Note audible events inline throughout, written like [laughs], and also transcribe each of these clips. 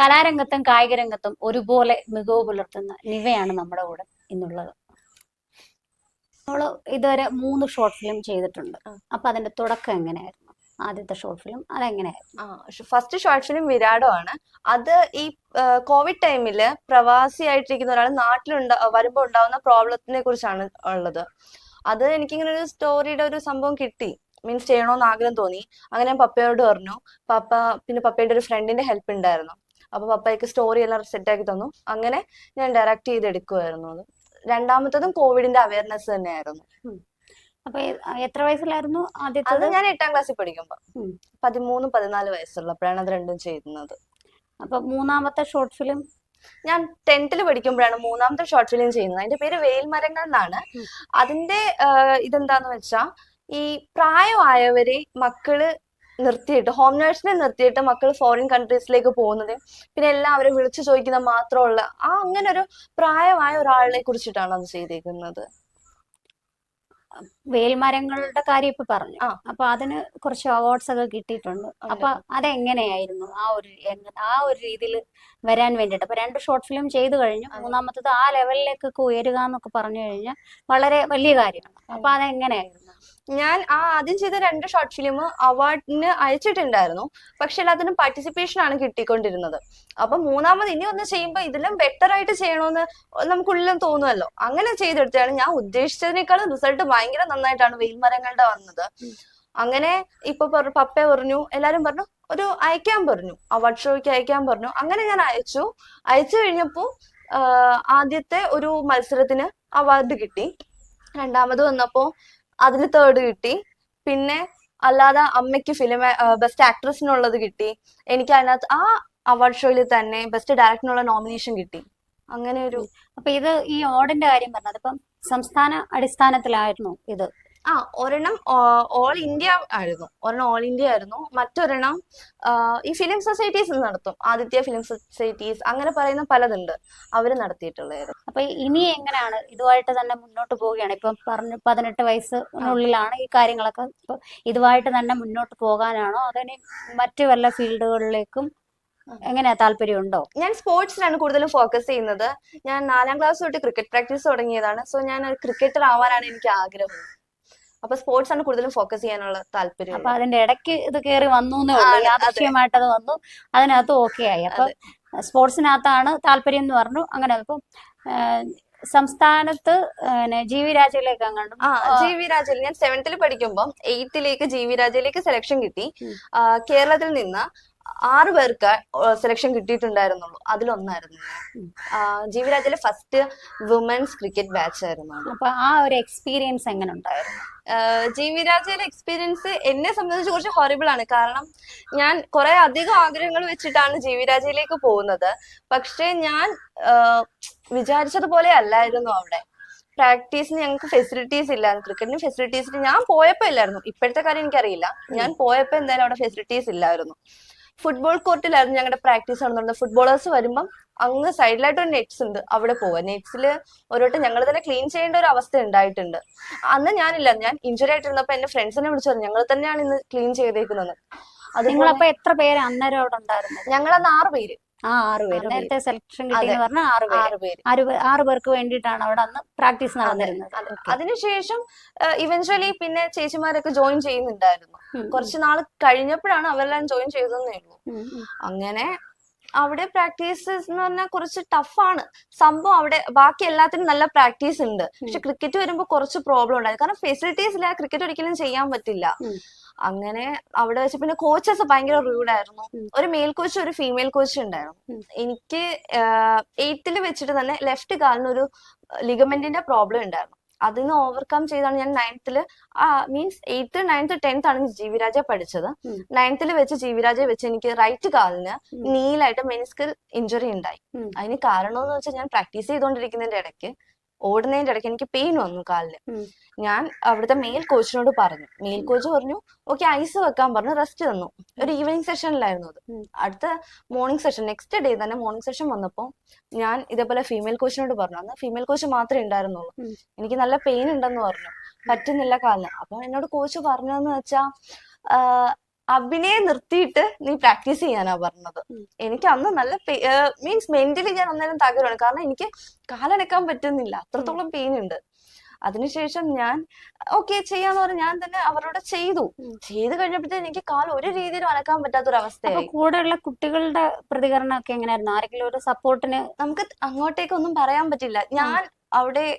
കലാരംഗത്തും കായിക രംഗത്തും ഒരുപോലെ മികവ് പുലർത്തുന്ന നിവയാണ് നമ്മുടെ കൂടെ ഇന്നുള്ളത്. നമ്മൾ ഇതുവരെ മൂന്ന് ഷോർട്ട് ഫിലിം ചെയ്തിട്ടുണ്ട്. അപ്പൊ അതിന്റെ തുടക്കം എങ്ങനെയായിരുന്നു? ആദ്യത്തെ ഷോർട്ട് ഫിലിം അതെങ്ങനെയായിരുന്നു? ഫസ്റ്റ് ഷോർട്ട് ഫിലിം വിരാടോ ആണ് അത് ഈ കോവിഡ് ടൈമിൽ പ്രവാസിയായിട്ടിരിക്കുന്ന ഒരാൾ നാട്ടിലുണ്ട വരുമ്പോ ഉണ്ടാവുന്ന പ്രോബ്ലത്തിനെ കുറിച്ചാണ് ഉള്ളത്. അത് എനിക്കിങ്ങനെ ഒരു സ്റ്റോറിയുടെ ഒരു സംഭവം കിട്ടി. മീൻസ് ചെയ്യണോന്ന് ആഗ്രഹം തോന്നി. അങ്ങനെ ഞാൻ പപ്പയോട് പറഞ്ഞു. പപ്പ പിന്നെ പപ്പയുടെ ഒരു ഫ്രണ്ടിന്റെ ഹെൽപ്പ് ഉണ്ടായിരുന്നു അപ്പൊ പപ്പയ്ക്ക് സ്റ്റോറി എല്ലാം സെറ്റ് ആക്കി തന്നു. അങ്ങനെ ഞാൻ ഡയറക്റ്റ് ചെയ്ത് എടുക്കുമായിരുന്നു അത്. രണ്ടാമത്തതും കോവിഡിന്റെ അവയർനെസ് തന്നെയായിരുന്നു. അപ്പൊ എത്ര വയസ്സിലായിരുന്നു അത് ഞാൻ എട്ടാം ക്ലാസ്സിൽ പഠിക്കുമ്പോ. ഉം. പതിമൂന്ന് പതിനാല് വയസ്സുള്ളപ്പോഴാണ് അത് രണ്ടും ചെയ്യുന്നത് അപ്പൊ മൂന്നാമത്തെ ഷോർട്ട് ഫിലിം ഞാൻ ടെൻത്തിൽ പഠിക്കുമ്പോഴാണ് മൂന്നാമത്തെ ഷോർട്ട് ഫിലിം ചെയ്യുന്നത്. അതിന്റെ പേര് വേൽമരങ്ങൾ എന്നാണ്. അതിന്റെ ഇതെന്താന്ന് വെച്ചാ ഈ പ്രായമായവരെ മക്കൾ നിർത്തിയിട്ട് ഹോം നേഴ്സിനെ നിർത്തിയിട്ട് മക്കൾ ഫോറിൻ കൺട്രീസിലേക്ക് പോകുന്നത്. പിന്നെ എല്ലാം അവരെ വിളിച്ചു ചോദിക്കുന്ന മാത്രമുള്ള ആ അങ്ങനെ ഒരു പ്രായമായ ഒരാളിനെ കുറിച്ചിട്ടാണ് അത് ചെയ്തേക്കുന്നത്. വേൽമരങ്ങളുടെ കാര്യം ഇപ്പൊ പറഞ്ഞു. ആ. അപ്പൊ അതിന് കുറച്ച് അവാർഡ്സ് ഒക്കെ കിട്ടിയിട്ടുണ്ട്. അപ്പൊ അതെങ്ങനെയായിരുന്നു ആ ഒരു ആ ഒരു രീതിയിൽ വരാൻ വേണ്ടിയിട്ട്? അപ്പൊ രണ്ട് ഷോർട്ട് ഫിലിം ചെയ്തു കഴിഞ്ഞു. മൂന്നാമത്തത് ആ ലെവലിലേക്കൊക്കെ ഉയരുക എന്നൊക്കെ പറഞ്ഞു കഴിഞ്ഞാൽ വളരെ വലിയ കാര്യമാണ്. അപ്പൊ അതെങ്ങനെയായിരുന്നു? ഞാൻ ആ ആദ്യം ചെയ്ത രണ്ട് ഷോർട്ട് ഫിലിം അവാർഡിന് അയച്ചിട്ടുണ്ടായിരുന്നു. പക്ഷെ അതിന് പാർട്ടിസിപ്പേഷൻ ആണ് കിട്ടിക്കൊണ്ടിരുന്നത്. അപ്പൊ മൂന്നാമത് ഇനി ഒന്ന് ചെയ്യുമ്പോൾ ഇതിലും ബെറ്റർ ആയിട്ട് ചെയ്യണമെന്ന് നമുക്കുള്ളിലും തോന്നുമല്ലോ അങ്ങനെ ചെയ്തെടുത്താണ് ഞാൻ ഉദ്ദേശിച്ചതിനേക്കാളും റിസൾട്ട് ഭയങ്കര നന്നായിട്ടാണ് വെയിൽമരങ്ങളുടെ വന്നത്. അങ്ങനെ ഇപ്പൊ പപ്പ പറഞ്ഞു എല്ലാരും പറഞ്ഞു ഒരു അയക്കാൻ പറഞ്ഞു. അവാർഡ് ഷോയ്ക്ക് അയക്കാൻ പറഞ്ഞു. അങ്ങനെ ഞാൻ അയച്ചു. അയച്ചു കഴിഞ്ഞപ്പോ ആദ്യത്തെ ഒരു മത്സരത്തിന് അവാർഡ് കിട്ടി. രണ്ടാമത് വന്നപ്പോ അതിന് തേർഡ് കിട്ടി. പിന്നെ അല്ലാതെ അമ്മയ്ക്ക് ഫിലിം ബെസ്റ്റ് ആക്ട്രസിനുള്ളത് കിട്ടി. എനിക്ക് അതിനകത്ത് ആ അവാർഡ് ഷോയിൽ തന്നെ ബെസ്റ്റ് ഡയറക്ടറിനുള്ള നോമിനേഷൻ കിട്ടി. അങ്ങനെ ഒരു അപ്പൊ ഇത് ഈ ഓടിന്റെ കാര്യം പറഞ്ഞത്. ഇപ്പം സംസ്ഥാന അടിസ്ഥാനത്തിലായിരുന്നു ഇത്. ആ ഒരെണ്ണം ഓൾ ഇന്ത്യ ആയിരുന്നു. ഒരെണ്ണം ഓൾ ഇന്ത്യ ആയിരുന്നു. മറ്റൊരെണ്ണം ഈ ഫിലിം സൊസൈറ്റീസ് നടത്തും. ആദിത്യ ഫിലിം സൊസൈറ്റീസ് അങ്ങനെ പറയുന്ന പലതുണ്ട് അവർ നടത്തിയിട്ടുള്ളതായിരുന്നു. അപ്പൊ ഇനി എങ്ങനെയാണ്? ഇതുമായിട്ട് തന്നെ മുന്നോട്ട് പോവുകയാണ്. ഇപ്പം പറഞ്ഞു പതിനെട്ട് വയസ്സിനുള്ളിലാണ് ഈ കാര്യങ്ങളൊക്കെ. ഇപ്പൊ ഇതുമായിട്ട് തന്നെ മുന്നോട്ട് പോകാനാണോ? അതോ ഇനി മറ്റു വല്ല ഫീൽഡുകളിലേക്കും എങ്ങനെയാ? താല്പര്യമുണ്ടോ? ഞാൻ സ്പോർട്സിലാണ് കൂടുതലും ഫോക്കസ് ചെയ്യുന്നത്. ഞാൻ നാലാം ക്ലാസ് തൊട്ട് ക്രിക്കറ്റ് പ്രാക്ടീസ് തുടങ്ങിയതാണ്. സോ ഞാൻ ഒരു ക്രിക്കറ്റർ ആവാനാണ് എനിക്ക് ആഗ്രഹം. അപ്പൊ സ്പോർട്സ് ആണ് കൂടുതലും ഫോക്കസ് ചെയ്യാനുള്ള താല്പര്യം അപ്പൊ അതിന്റെ ഇടയ്ക്ക് ഇത് കയറി വന്നു യാദൃശ്യമായിട്ട് അത് വന്നു. അതിനകത്ത് ഓക്കെ ആയി. അപ്പൊ സ്പോർട്സിനകത്താണ് താല്പര്യം എന്ന് പറഞ്ഞു. അങ്ങനെ ഇപ്പം ഏഹ്, സംസ്ഥാനത്ത് ജി വി രാജയിലേക്ക് അങ്ങോട്ട് ജി വി രാജയിൽ ഞാൻ സെവൻത്തിൽ പഠിക്കുമ്പോൾ എയ്ത്തിലേക്ക് ജി വി രാജയിലേക്ക് സെലക്ഷൻ കിട്ടി. കേരളത്തിൽ നിന്ന് ആറ് പേർക്ക് സെലക്ഷൻ കിട്ടിയിട്ടുണ്ടായിരുന്നുള്ളൂ. അതിലൊന്നായിരുന്നു ജീവിരാജിലെ ഫസ്റ്റ് വുമൻസ് ക്രിക്കറ്റ് ബാച്ച് ആയിരുന്നു അപ്പൊ ആ ഒരു എക്സ്പീരിയൻസ് എങ്ങനെ ഉണ്ടായിരുന്നു ജീവിരാജയുടെ എക്സ്പീരിയൻസ് എന്നെ സംബന്ധിച്ച് കുറച്ച് ഹൊറിബിൾ ആണ്. കാരണം ഞാൻ കുറെ അധികം ആഗ്രഹങ്ങൾ വെച്ചിട്ടാണ് ജീവിരാജയിലേക്ക് പോകുന്നത്. പക്ഷേ ഞാൻ വിചാരിച്ചതുപോലെ അല്ലായിരുന്നു അവിടെ. പ്രാക്ടീസിന് ഞങ്ങൾക്ക് ഫെസിലിറ്റീസ് ഇല്ലായിരുന്നു. ക്രിക്കറ്റിന് ഫെസിലിറ്റീസ് ഞാൻ പോയപ്പോ ഇല്ലായിരുന്നു. ഇപ്പോഴത്തെ കാര്യം എനിക്കറിയില്ല. ഞാൻ പോയപ്പോ എന്തായാലും അവിടെ ഫെസിലിറ്റീസ് ഇല്ലായിരുന്നു. ഫുട്ബോൾ കോർട്ടിലായിരുന്നു ഞങ്ങളുടെ പ്രാക്ടീസ് നടന്നുള്ളത് ഫുട്ബോളേഴ്സ് വരുമ്പം അങ്ങ് സൈഡിലായിട്ട് ഒരു നെറ്റ്സ് ഉണ്ട്. അവിടെ പോവാ നെറ്റ്സിൽ ഓരോട്ട് ഞങ്ങൾ തന്നെ ക്ലീൻ ചെയ്യേണ്ട ഒരു അവസ്ഥ ഉണ്ടായിട്ടുണ്ട് അന്ന് ഞാനില്ല. ഞാൻ ഇഞ്ചുറി ആയിട്ടിരുന്നപ്പോ എന്റെ ഫ്രണ്ട്സിനെ വിളിച്ചു പറഞ്ഞു. ഞങ്ങൾ തന്നെയാണ് ഇന്ന് ക്ലീൻ ചെയ്തേക്കുന്നത്. അത് നിങ്ങളപ്പോ എത്ര പേര് അന്നേരം അവിടെ ഉണ്ടായിരുന്നത്? ഞങ്ങൾ അന്ന് ആറ് പേര്. ആ ആറ് പേര് നേരത്തെ സെലക്ഷൻ കിട്ടിയെന്ന് പറഞ്ഞ ആറ് പേര്. ആറ് പേര്. ആറ് പേർക്ക് വേണ്ടിയിട്ടാണ് അവിടെ അന്ന് പ്രാക്ടീസ് നടന്നിരുന്നത്. അതിനുശേഷം ഇവൻച്വലി പിന്നെ ചേച്ചിമാരൊക്കെ ജോയിൻ ചെയ്യുന്നുണ്ടായിരുന്നു. കുറച്ച് നാൾ കഴിഞ്ഞപ്പോഴാണ് അവരെല്ലാം ജോയിൻ ചെയ്തതെന്നേ ഉള്ളൂ. അങ്ങനെ അവിടെ പ്രാക്ടീസസ് എന്ന് പറഞ്ഞാൽ കുറച്ച് ടഫാണ് സംഭവം അവിടെ ബാക്കി എല്ലാത്തിനും നല്ല പ്രാക്ടീസ് ഉണ്ട്. പക്ഷെ ക്രിക്കറ്റ് വരുമ്പോൾ കുറച്ച് പ്രോബ്ലം ഉണ്ടായിരുന്നു കാരണം ഫെസിലിറ്റീസ് ഇല്ല. ക്രിക്കറ്റ് ഒരിക്കലും ചെയ്യാൻ പറ്റില്ല. അങ്ങനെ അവിടെ വെച്ച് പിന്നെ കോച്ചസ് ഭയങ്കര റൂഡായിരുന്നു ഒരു മെയിൽ കോച്ച് ഒരു ഫീമെയിൽ കോച്ച് ഉണ്ടായിരുന്നു. എനിക്ക് എയ്ത്തിൽ വെച്ചിട്ട് തന്നെ ലെഫ്റ്റ് ഒരു ലിഗമെന്റിന്റെ പ്രോബ്ലം ഉണ്ടായിരുന്നു അതിന് ഓവർകം ചെയ്താണ് ഞാൻ നയൻത്തിൽ ആ മീൻസ് എയ്ത്ത് നയൻത്ത് ടെൻത്ത് ആണ് ജീവിരാജ പഠിച്ചത്. നയൻത്തിൽ വെച്ച് ജീവിരാജ വെച്ച് എനിക്ക് റൈറ്റ് കാലിന്. നീലായിട്ട് മെനിസ്കൽ ഇഞ്ചുറി ഉണ്ടായി. അതിന് കാരണം എന്ന് വെച്ചാൽ ഞാൻ പ്രാക്ടീസ് ചെയ്തുകൊണ്ടിരിക്കുന്നതിന്റെ ഇടയ്ക്ക് ഓടുന്നതിന്റെ ഇടയ്ക്ക് എനിക്ക് പെയിൻ വന്നു കാലിൽ. ഞാൻ അവിടുത്തെ മെയിൽ കോച്ചിനോട് പറഞ്ഞു. മെയിൽ കോച്ച് പറഞ്ഞു ഓക്കെ ഐസ് വെക്കാൻ പറഞ്ഞു റെസ്റ്റ് തന്നു. ഒരു ഈവനിങ് സെഷനിലായിരുന്നു അത്. അടുത്ത മോർണിംഗ് സെഷൻ നെക്സ്റ്റ് ഡേ തന്നെ മോർണിംഗ് സെഷൻ വന്നപ്പോൾ ഞാൻ ഇതേപോലെ ഫീമെയിൽ കോച്ചിനോട് പറഞ്ഞു. അന്ന് ഫീമെയിൽ കോച്ച് മാത്രമേ ഉണ്ടായിരുന്നുള്ളൂ. എനിക്ക് നല്ല പെയിൻ ഉണ്ടെന്ന് പറഞ്ഞു. പറ്റുന്നില്ല കാലിന്. അപ്പൊ എന്നോട് കോച്ച് പറഞ്ഞതെന്ന് വെച്ചാ അഭിനയം നിർത്തിയിട്ട് നീ പ്രാക്ടീസ് ചെയ്യാനാ പറഞ്ഞത്. എനിക്ക് അന്ന് നല്ല മീൻസ് മെന്റലി ഞാൻ അന്നേരം തകരാണ് കാരണം എനിക്ക് കാലനക്കാൻ പറ്റുന്നില്ല. അത്രത്തോളം പെയിൻ ഉണ്ട് അതിനുശേഷം ഞാൻ ഓക്കെ ചെയ്യാന്ന് പറഞ്ഞ് ഞാൻ തന്നെ അവരോട് ചെയ്തു. ചെയ്തു കഴിഞ്ഞപ്പോഴത്തേക്ക് എനിക്ക് കാൽ ഒരു രീതിയിലും അനക്കാൻ പറ്റാത്ത ഒരു അപ്പൊ അവസ്ഥയായി കൂടെയുള്ള കുട്ടികളുടെ പ്രതികരണം ഒക്കെ എങ്ങനെയായിരുന്നു? ആരെങ്കിലും ഒരു സപ്പോർട്ടിന് നമുക്ക് അങ്ങോട്ടേക്ക് ഒന്നും പറയാൻ പറ്റില്ല. ഞാൻ അവിടെ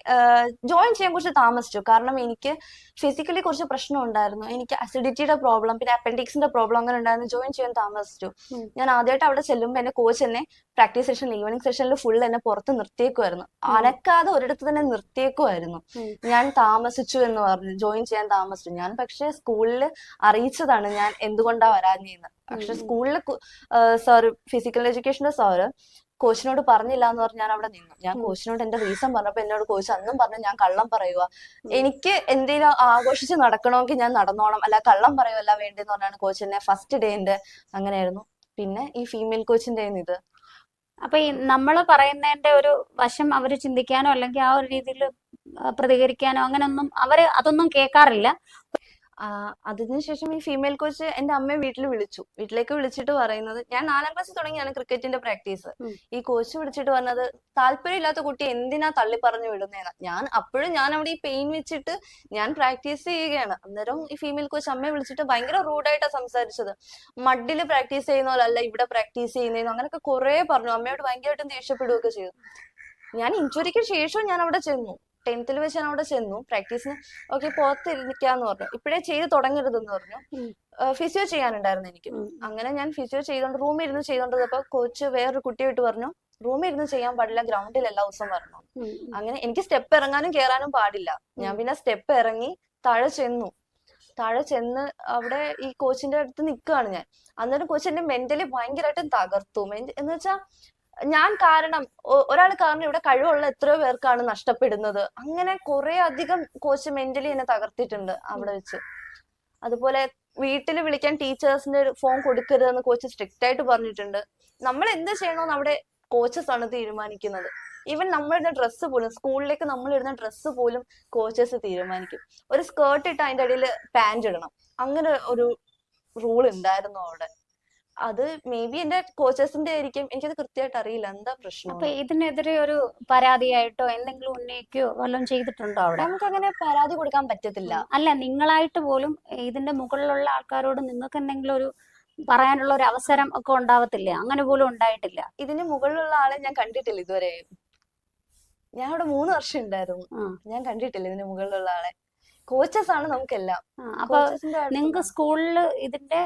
ജോയിൻ ചെയ്യാൻ കുറച്ച് താമസിച്ചു. കാരണം എനിക്ക് ഫിസിക്കലി കുറച്ച് പ്രശ്നം ഉണ്ടായിരുന്നു. എനിക്ക് അസിഡിറ്റിയുടെ പ്രോബ്ലം പിന്നെ അപ്പൻഡിക്സിന്റെ പ്രോബ്ലം അങ്ങനെ ഉണ്ടായിരുന്നു. ജോയിൻ ചെയ്യാൻ താമസിച്ചു. ഞാൻ ആദ്യമായിട്ട് അവിടെ ചെല്ലുമ്പോൾ എന്റെ കോച്ച് എന്നെ പ്രാക്ടീസ് സെഷൻ ഈവനിങ് സെഷനിൽ ഫുൾ എന്നെ പുറത്ത് നിർത്തിയേക്കുമായിരുന്നു അനക്കാതെ ഒരിടത്ത് തന്നെ നിർത്തിയേക്കുമായിരുന്നു ഞാൻ താമസിച്ചു എന്ന് പറഞ്ഞു. ജോയിൻ ചെയ്യാൻ താമസിച്ചു. ഞാൻ പക്ഷെ സ്കൂളിൽ അറിയിച്ചതാണ് ഞാൻ എന്തുകൊണ്ടാ വരാഞ്ഞെന്ന് പക്ഷെ. സ്കൂളിൽ സാറ് ഫിസിക്കൽ എഡ്യൂക്കേഷന്റെ സാറ് കോച്ചിനോട് പറഞ്ഞില്ല എന്ന് പറഞ്ഞ് ഞാൻ അവിടെ നിന്നു. ഞാൻ. കോച്ചിനോട് എന്റെ റീസൺ പറഞ്ഞപ്പോ എന്നോട് കോച്ച് അന്നും പറഞ്ഞു ഞാൻ കള്ളം പറയുക എനിക്ക് എന്തെങ്കിലും ആഘോഷിച്ച് നടക്കണമെങ്കിൽ ഞാൻ നടന്നോണം. അല്ല കള്ളം പറയുമല്ല വേണ്ടെന്ന് പറഞ്ഞാണ് കോച്ച് എന്നെ ഫസ്റ്റ് ഡേന്റെ അങ്ങനെയായിരുന്നു. പിന്നെ ഈ ഫീമെയിൽ കോച്ചിന്റെ ഇത്. അപ്പൊ ഈ നമ്മൾ പറയുന്നതിന്റെ ഒരു വശം അവർ ചിന്തിക്കാനോ അല്ലെങ്കിൽ ആ ഒരു രീതിയിൽ പ്രതികരിക്കാനോ അങ്ങനെയൊന്നും അവർ അതൊന്നും കേൾക്കാറില്ല. അതിനുശേഷം ഈ ഫീമെയിൽ കോച്ച് എന്റെ അമ്മയെ വീട്ടിൽ വിളിച്ചു. വീട്ടിലേക്ക് വിളിച്ചിട്ട് പറയുന്നത് ഞാൻ നാലാം ക്ലാസ് തുടങ്ങിയാണ് ക്രിക്കറ്റിന്റെ പ്രാക്ടീസ് ഈ കോച്ച് വിളിച്ചിട്ട് പറഞ്ഞത് താല്പര്യമില്ലാത്ത കുട്ടി എന്തിനാ തള്ളി പറഞ്ഞു വിടുന്നേന്ന്. ഞാൻ അപ്പോഴും ഞാൻ അവിടെ ഈ പെയിൻ വെച്ചിട്ട് ഞാൻ പ്രാക്ടീസ് ചെയ്യുകയാണ്. അന്നേരം ഈ ഫീമെയിൽ കോച്ച് അമ്മയെ വിളിച്ചിട്ട് ഭയങ്കര റൂഡായിട്ടാ സംസാരിച്ചത്. മഡിൽ പ്രാക്ടീസ് ചെയ്യുന്ന പോലെ അല്ല ഇവിടെ പ്രാക്ടീസ് ചെയ്യുന്നതെന്ന് അങ്ങനെയൊക്കെ കുറെ പറഞ്ഞു. അമ്മയോട് ഭയങ്കരമായിട്ടും ദേഷ്യപ്പെടുകയൊക്കെ ചെയ്തു. ഞാൻ ഇഞ്ചുറിക്ക് ശേഷവും ഞാൻ അവിടെ ചെന്നു. ടെൻത്തിൽ വെച്ച് ഞാൻ അവിടെ ചെന്നു. പ്രാക്ടീസിന് ഓക്കെ പുറത്തിരിക്കാന്ന് പറഞ്ഞു. ഇപ്പോഴേ ചെയ്ത് തുടങ്ങരുതെന്ന് പറഞ്ഞു. ഫിസിയോ ചെയ്യാനുണ്ടായിരുന്നു എനിക്ക്. അങ്ങനെ ഞാൻ ഫിസിയോ ചെയ്തോണ്ട് റൂമിൽ ഇരുന്ന് ചെയ്തോണ്ടിരുന്നപ്പോ കോച്ച് വേറൊരു കുട്ടിയായിട്ട് പറഞ്ഞു റൂമിൽ ഇരുന്ന് ചെയ്യാൻ പാടില്ല ഗ്രൗണ്ടിൽ എല്ലാ ദിവസവും പറഞ്ഞു അങ്ങനെ എനിക്ക് സ്റ്റെപ്പ് ഇറങ്ങാനും കയറാനും പാടില്ല. ഞാൻ പിന്നെ സ്റ്റെപ്പ് ഇറങ്ങി താഴെ ചെന്നു. താഴെ ചെന്ന് അവിടെ ഈ കോച്ചിന്റെ അടുത്ത് നിൽക്കുകയാണ് ഞാൻ. അന്നേരം കോച്ച് എന്നെ മെന്റലി ഭയങ്കരമായിട്ടും തകർത്തു. മെന്റ് എന്ന് വെച്ചാൽ ഞാൻ കാരണം ഒരാൾ കാരണം ഇവിടെ കഴിവുള്ള എത്രയോ പേർക്കാണ് നഷ്ടപ്പെടുന്നത്. അങ്ങനെ കുറെ അധികം കോച്ച് മെന്റലി എന്നെ തകർത്തിട്ടുണ്ട് അവിടെ വെച്ച്. അതുപോലെ വീട്ടിൽ വിളിക്കാൻ ടീച്ചേഴ്സിന്റെ ഫോൺ കൊടുക്കരുത് എന്ന് കോച്ച് സ്ട്രിക്റ്റ് ആയിട്ട് പറഞ്ഞിട്ടുണ്ട്. നമ്മൾ എന്ത് ചെയ്യണമെന്ന് അവിടെ കോച്ചസ് ആണ് തീരുമാനിക്കുന്നത്. ഈവൻ നമ്മളിടുന്ന ഡ്രസ്സ് പോലും സ്കൂളിലേക്ക് നമ്മൾ ഇടുന്ന ഡ്രസ്സ് പോലും കോച്ചസ് തീരുമാനിക്കും. ഒരു സ്കേർട്ട് ഇട്ട് അതിന്റെ ഇടയിൽ പാന്റ് ഇടണം. അങ്ങനെ ഒരു റൂൾ ഉണ്ടായിരുന്നു അവിടെ. അത് മേ ബി എന്റെ കോച്ചേഴ്സിന്റെ ആയിരിക്കും. എനിക്കത് കൃത്യമായിട്ട് അറിയില്ല. എന്താ പ്രശ്നം അപ്പൊ ഇതിനെതിരെ ഒരു പരാതിയായിട്ടോ എന്തെങ്കിലും ഉന്നയിക്കോ വല്ലതും ചെയ്തിട്ടുണ്ടോ അവിടെ? നമുക്ക് അങ്ങനെ പരാതി കൊടുക്കാൻ പറ്റത്തില്ല. അല്ല നിങ്ങളായിട്ട് പോലും ഇതിന്റെ മുകളിലുള്ള ആൾക്കാരോട് നിങ്ങൾക്ക് എന്തെങ്കിലും ഒരു പറയാനുള്ള ഒരു അവസരം ഒക്കെ ഉണ്ടാവത്തില്ലേ? അങ്ങനെ പോലും ഉണ്ടായിട്ടില്ല? ഇതിന് മുകളിലുള്ള ആളെ ഞാൻ കണ്ടിട്ടില്ല ഇതുവരെ. ഞാൻ അവിടെ മൂന്ന് വർഷം ഉണ്ടായിരുന്നു. ഞാൻ കണ്ടിട്ടില്ല ഇതിന് മുകളിലുള്ള ആളെ. കോച്ചസ് ആണ് നമുക്കെല്ലാം അപ്പൊ നിങ്ങക്ക് നിങ്ങൾക്ക് സ്കൂളിൽ ഇതിന്റെ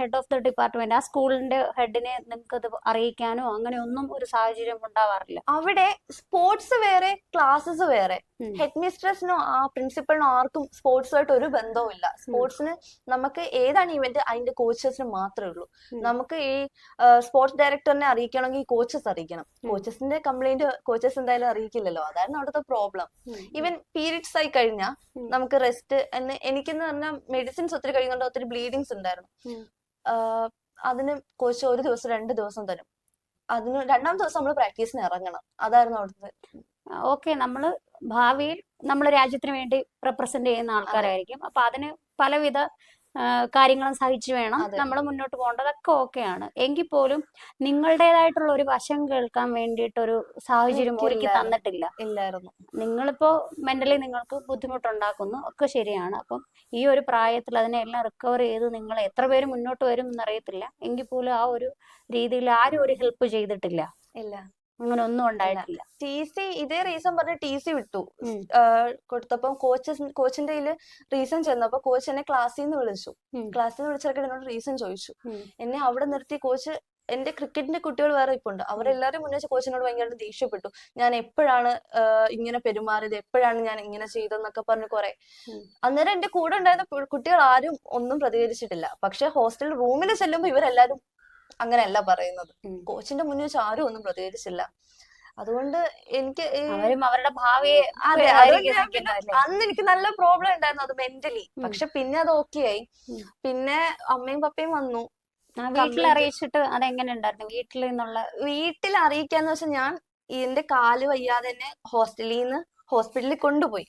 ഹെഡ് ഓഫ് ദ ഡിപ്പാർട്ട്മെന്റ് ആ സ്കൂളിന്റെ ഹെഡിനെ നിങ്ങൾക്ക് അത് അറിയിക്കാനോ അങ്ങനെ ഒന്നും ഒരു സാഹചര്യം ഉണ്ടാവാറില്ല? അവിടെ സ്പോർട്സ് വേറെ ക്ലാസ്സസ് വേറെ. ഹെഡ് മിസ്ട്രസിനോ ആ പ്രിൻസിപ്പളിനോ ആർക്കും സ്പോർട്സുമായിട്ട് ഒരു ബന്ധവും ഇല്ല സ്പോർട്സിന് നമുക്ക് ഏതാണ് ഇവന്റ് അതിന്റെ കോച്ചസിന് മാത്രമേ ഉള്ളൂ. നമുക്ക് ഈ സ്പോർട്സ് ഡയറക്ടറിനെ അറിയിക്കണമെങ്കിൽ ഈ കോച്ചസ് അറിയിക്കണം. കോച്ചസിന്റെ കംപ്ലൈന്റ് കോച്ചസ് എന്തായാലും അറിയിക്കില്ലല്ലോ. അതായിരുന്നു അവിടുത്തെ പ്രോബ്ലം. ഇവൻ ഈവൻ പീരിയഡ്സ് ആയി കഴിഞ്ഞാൽ നമുക്ക് റെസ്റ്റ് എന്ന് എനിക്കെന്ന് പറഞ്ഞാൽ മെഡിസിൻസ് ഒത്തിരി കഴിയുന്നുണ്ട് ഒത്തിരി ബ്ലീഡിങ്സ് ഉണ്ടായിരുന്നു. അതിന് കോച്ച് ഒരു ദിവസം രണ്ട് ദിവസം തരും. അതിന് രണ്ടാം ദിവസം നമ്മൾ പ്രാക്ടീസിന് ഇറങ്ങണം. അതായിരുന്നു അവിടുത്തെ ഓക്കെ. നമ്മൾ ഭാവിയിൽ നമ്മൾ രാജ്യത്തിന് വേണ്ടി റെപ്രസെന്റ് ചെയ്യുന്ന ആൾക്കാരായിരിക്കും. അപ്പൊ അതിന് പലവിധ കാര്യങ്ങളും സഹിച്ചു വേണം നമ്മൾ മുന്നോട്ട് പോകേണ്ടത്. അതൊക്കെ ഓക്കെയാണ്. എങ്കിൽ പോലും നിങ്ങളുടേതായിട്ടുള്ള ഒരു വശം കേൾക്കാൻ വേണ്ടിയിട്ട് ഒരു സാഹചര്യം ഒരുക്കി തന്നിട്ടില്ല. ഇല്ലായിരുന്നു. നിങ്ങളിപ്പോ മെന്റലി നിങ്ങൾക്ക് ബുദ്ധിമുട്ടുണ്ടാക്കുന്നു. ഒക്കെ ശരിയാണ്. അപ്പം ഈ ഒരു പ്രായത്തിൽ അതിനെല്ലാം റിക്കവർ ചെയ്ത് നിങ്ങൾ എത്ര പേര് മുന്നോട്ട് വരും എന്നറിയത്തില്ല. എങ്കിൽ പോലും ആ ഒരു രീതിയിൽ ആരും ഒരു ഹെൽപ്പ് ചെയ്തിട്ടില്ല. ഇല്ല. അങ്ങനെ ഒന്നും ഉണ്ടായിട്ടില്ല. ടി സി ഇതേ റീസൺ പറഞ്ഞ് ടി സി വിട്ടു. കൊടുത്തപ്പോ കോച്ച് കോച്ചിന്റെ കയ്യിൽ റീസൺ ചെന്നപ്പോ കോച്ച് എന്നെ ക്ലാസ്സിൽ നിന്ന് വിളിച്ചു. ക്ലാസ്സിൽ നിന്ന് വിളിച്ചൊക്കെ എന്നോട് റീസൺ ചോദിച്ചു. എന്നെ അവിടെ നിർത്തി കോച്ച് എന്റെ ക്രിക്കറ്റിന്റെ കുട്ടികൾ വേറെ ഇപ്പൊ ഉണ്ട്. അവരെല്ലാരും മുന്നേ കോച്ചിനോട് ഭയങ്കരമായിട്ട് ദേഷ്യപ്പെട്ടു. ഞാൻ എപ്പോഴാണ് ഇങ്ങനെ പെരുമാറിയത്? എപ്പോഴാണ് ഞാൻ ഇങ്ങനെ ചെയ്തതെന്നൊക്കെ പറഞ്ഞു കുറെ. അന്നേരം എന്റെ കൂടെ ഉണ്ടായിരുന്ന കുട്ടികൾ ആരും ഒന്നും പ്രതികരിച്ചിട്ടില്ല. പക്ഷെ ഹോസ്റ്റൽ റൂമിൽ ചെല്ലുമ്പോ ഇവരെല്ലാരും അങ്ങനെയല്ല പറയുന്നത്. കോച്ചിന്റെ മുന്നിൽ വെച്ച് ആരും ഒന്നും പ്രതികരിച്ചില്ല. അതുകൊണ്ട് എനിക്ക് അവരും അവരുടെ ഭാവിയെ? അന്ന് എനിക്ക് നല്ല പ്രോബ്ലം ഉണ്ടായിരുന്നു അത് മെന്റലി പക്ഷെ പിന്നെ അത് ഓക്കെ ആയി. പിന്നെ അമ്മയും പപ്പയും വന്നു. വീട്ടിൽ അറിയിച്ചിട്ട് അതെങ്ങനെ ഉണ്ടായിരുന്നു? വീട്ടിൽ നിന്നുള്ള വീട്ടിൽ അറിയിക്കാന്ന് വെച്ചാൽ ഞാൻ എന്റെ കാൽ വയ്യാതെ തന്നെ ഹോസ്റ്റലിൽ നിന്ന് ഹോസ്പിറ്റലിൽ കൊണ്ടുപോയി.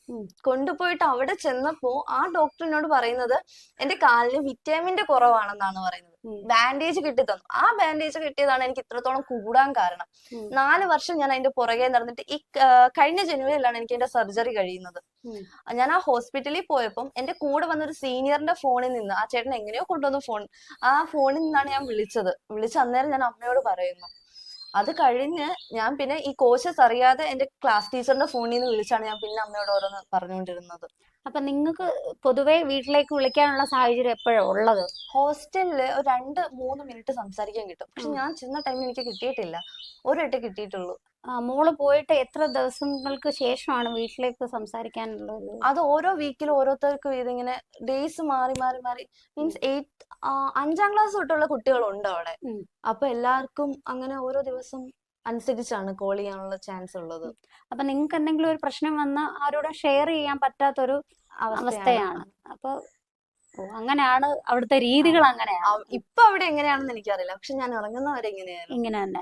കൊണ്ടുപോയിട്ട് അവിടെ ചെന്നപ്പോ ആ ഡോക്ടറിനോട് പറയുന്നത് എന്റെ കാലിന് വിറ്റാമിന്റെ കുറവാണെന്നാണ് പറയുന്നത്. ബാൻഡേജ് കിട്ടി തന്നു. ആ ബാൻഡേജ് കിട്ടിയതാണ് എനിക്ക് ഇത്രത്തോളം കൂടാൻ കാരണം. നാല് വർഷം ഞാൻ അതിന്റെ പുറകെ നടന്നിട്ട് ഈ കഴിഞ്ഞ ജനുവരിയിലാണ് എനിക്ക് എന്റെ സർജറി കഴിയുന്നത്. ഞാൻ ആ ഹോസ്പിറ്റലിൽ പോയപ്പം എന്റെ കൂടെ വന്നൊരു സീനിയറിന്റെ ഫോണിൽ നിന്ന് ആ ചേട്ടൻ എങ്ങനെയോ കൊണ്ടുവന്ന ഫോൺ. ആ ഫോണിൽ നിന്നാണ് ഞാൻ വിളിച്ചത്. വിളിച്ച അന്നേരം ഞാൻ അമ്മയോട് പറയുന്നു. അത് കഴിഞ്ഞ് ഞാൻ പിന്നെ ഈ കോഴ്സസ് അറിയാതെ എന്റെ ക്ലാസ് ടീച്ചറിന്റെ ഫോണിൽ നിന്ന് വിളിച്ചാണ് ഞാൻ പിന്നെ അമ്മയോട് ഓരോന്ന് പറഞ്ഞുകൊണ്ടിരുന്നത്. അപ്പൊ നിങ്ങൾക്ക് പൊതുവെ വീട്ടിലേക്ക് വിളിക്കാനുള്ള സാഹചര്യം എപ്പോഴാണ് ഉള്ളത്? ഹോസ്റ്റലിൽ ഒരു രണ്ട് മൂന്ന് മിനിറ്റ് സംസാരിക്കാൻ കിട്ടും. പക്ഷെ ഞാൻ ചെന്ന ടൈമിൽ എനിക്ക് കിട്ടിയിട്ടില്ല. ഒരു വട്ടേ കിട്ടിയിട്ടുള്ളൂ. മോൾ പോയിട്ട് എത്ര ദിവസങ്ങൾക്ക് ശേഷമാണ് വീട്ടിലേക്ക് സംസാരിക്കാനുള്ളത്? അത് ഓരോ വീക്കിലും ഓരോരുത്തർക്കും ഇതിങ്ങനെ ഡേയ്സ് മാറി മാറി മാറി. മീൻസ് എയ്റ്റ് അഞ്ചാം ക്ലാസ് തൊട്ടുള്ള കുട്ടികളുണ്ട് അവിടെ. അപ്പൊ എല്ലാവർക്കും അങ്ങനെ ഓരോ ദിവസം അനുസരിച്ചാണ് കോൾ ചെയ്യാനുള്ള ചാൻസ് ഉള്ളത്. അപ്പൊ നിങ്ങൾക്ക് എന്തെങ്കിലും ഒരു പ്രശ്നം വന്ന ആരോടും ഷെയർ ചെയ്യാൻ പറ്റാത്തൊരു അവസ്ഥയാണ്. അപ്പൊ അങ്ങനെയാണ് അവിടുത്തെ രീതികൾ അങ്ങനെയാണ്? ഇപ്പൊ അവിടെ എങ്ങനെയാണെന്ന് എനിക്കറിയില്ല. പക്ഷെ ഞാൻ ഇറങ്ങുന്നവരെ എങ്ങനെയായിരുന്നു ഇങ്ങനെ തന്നെ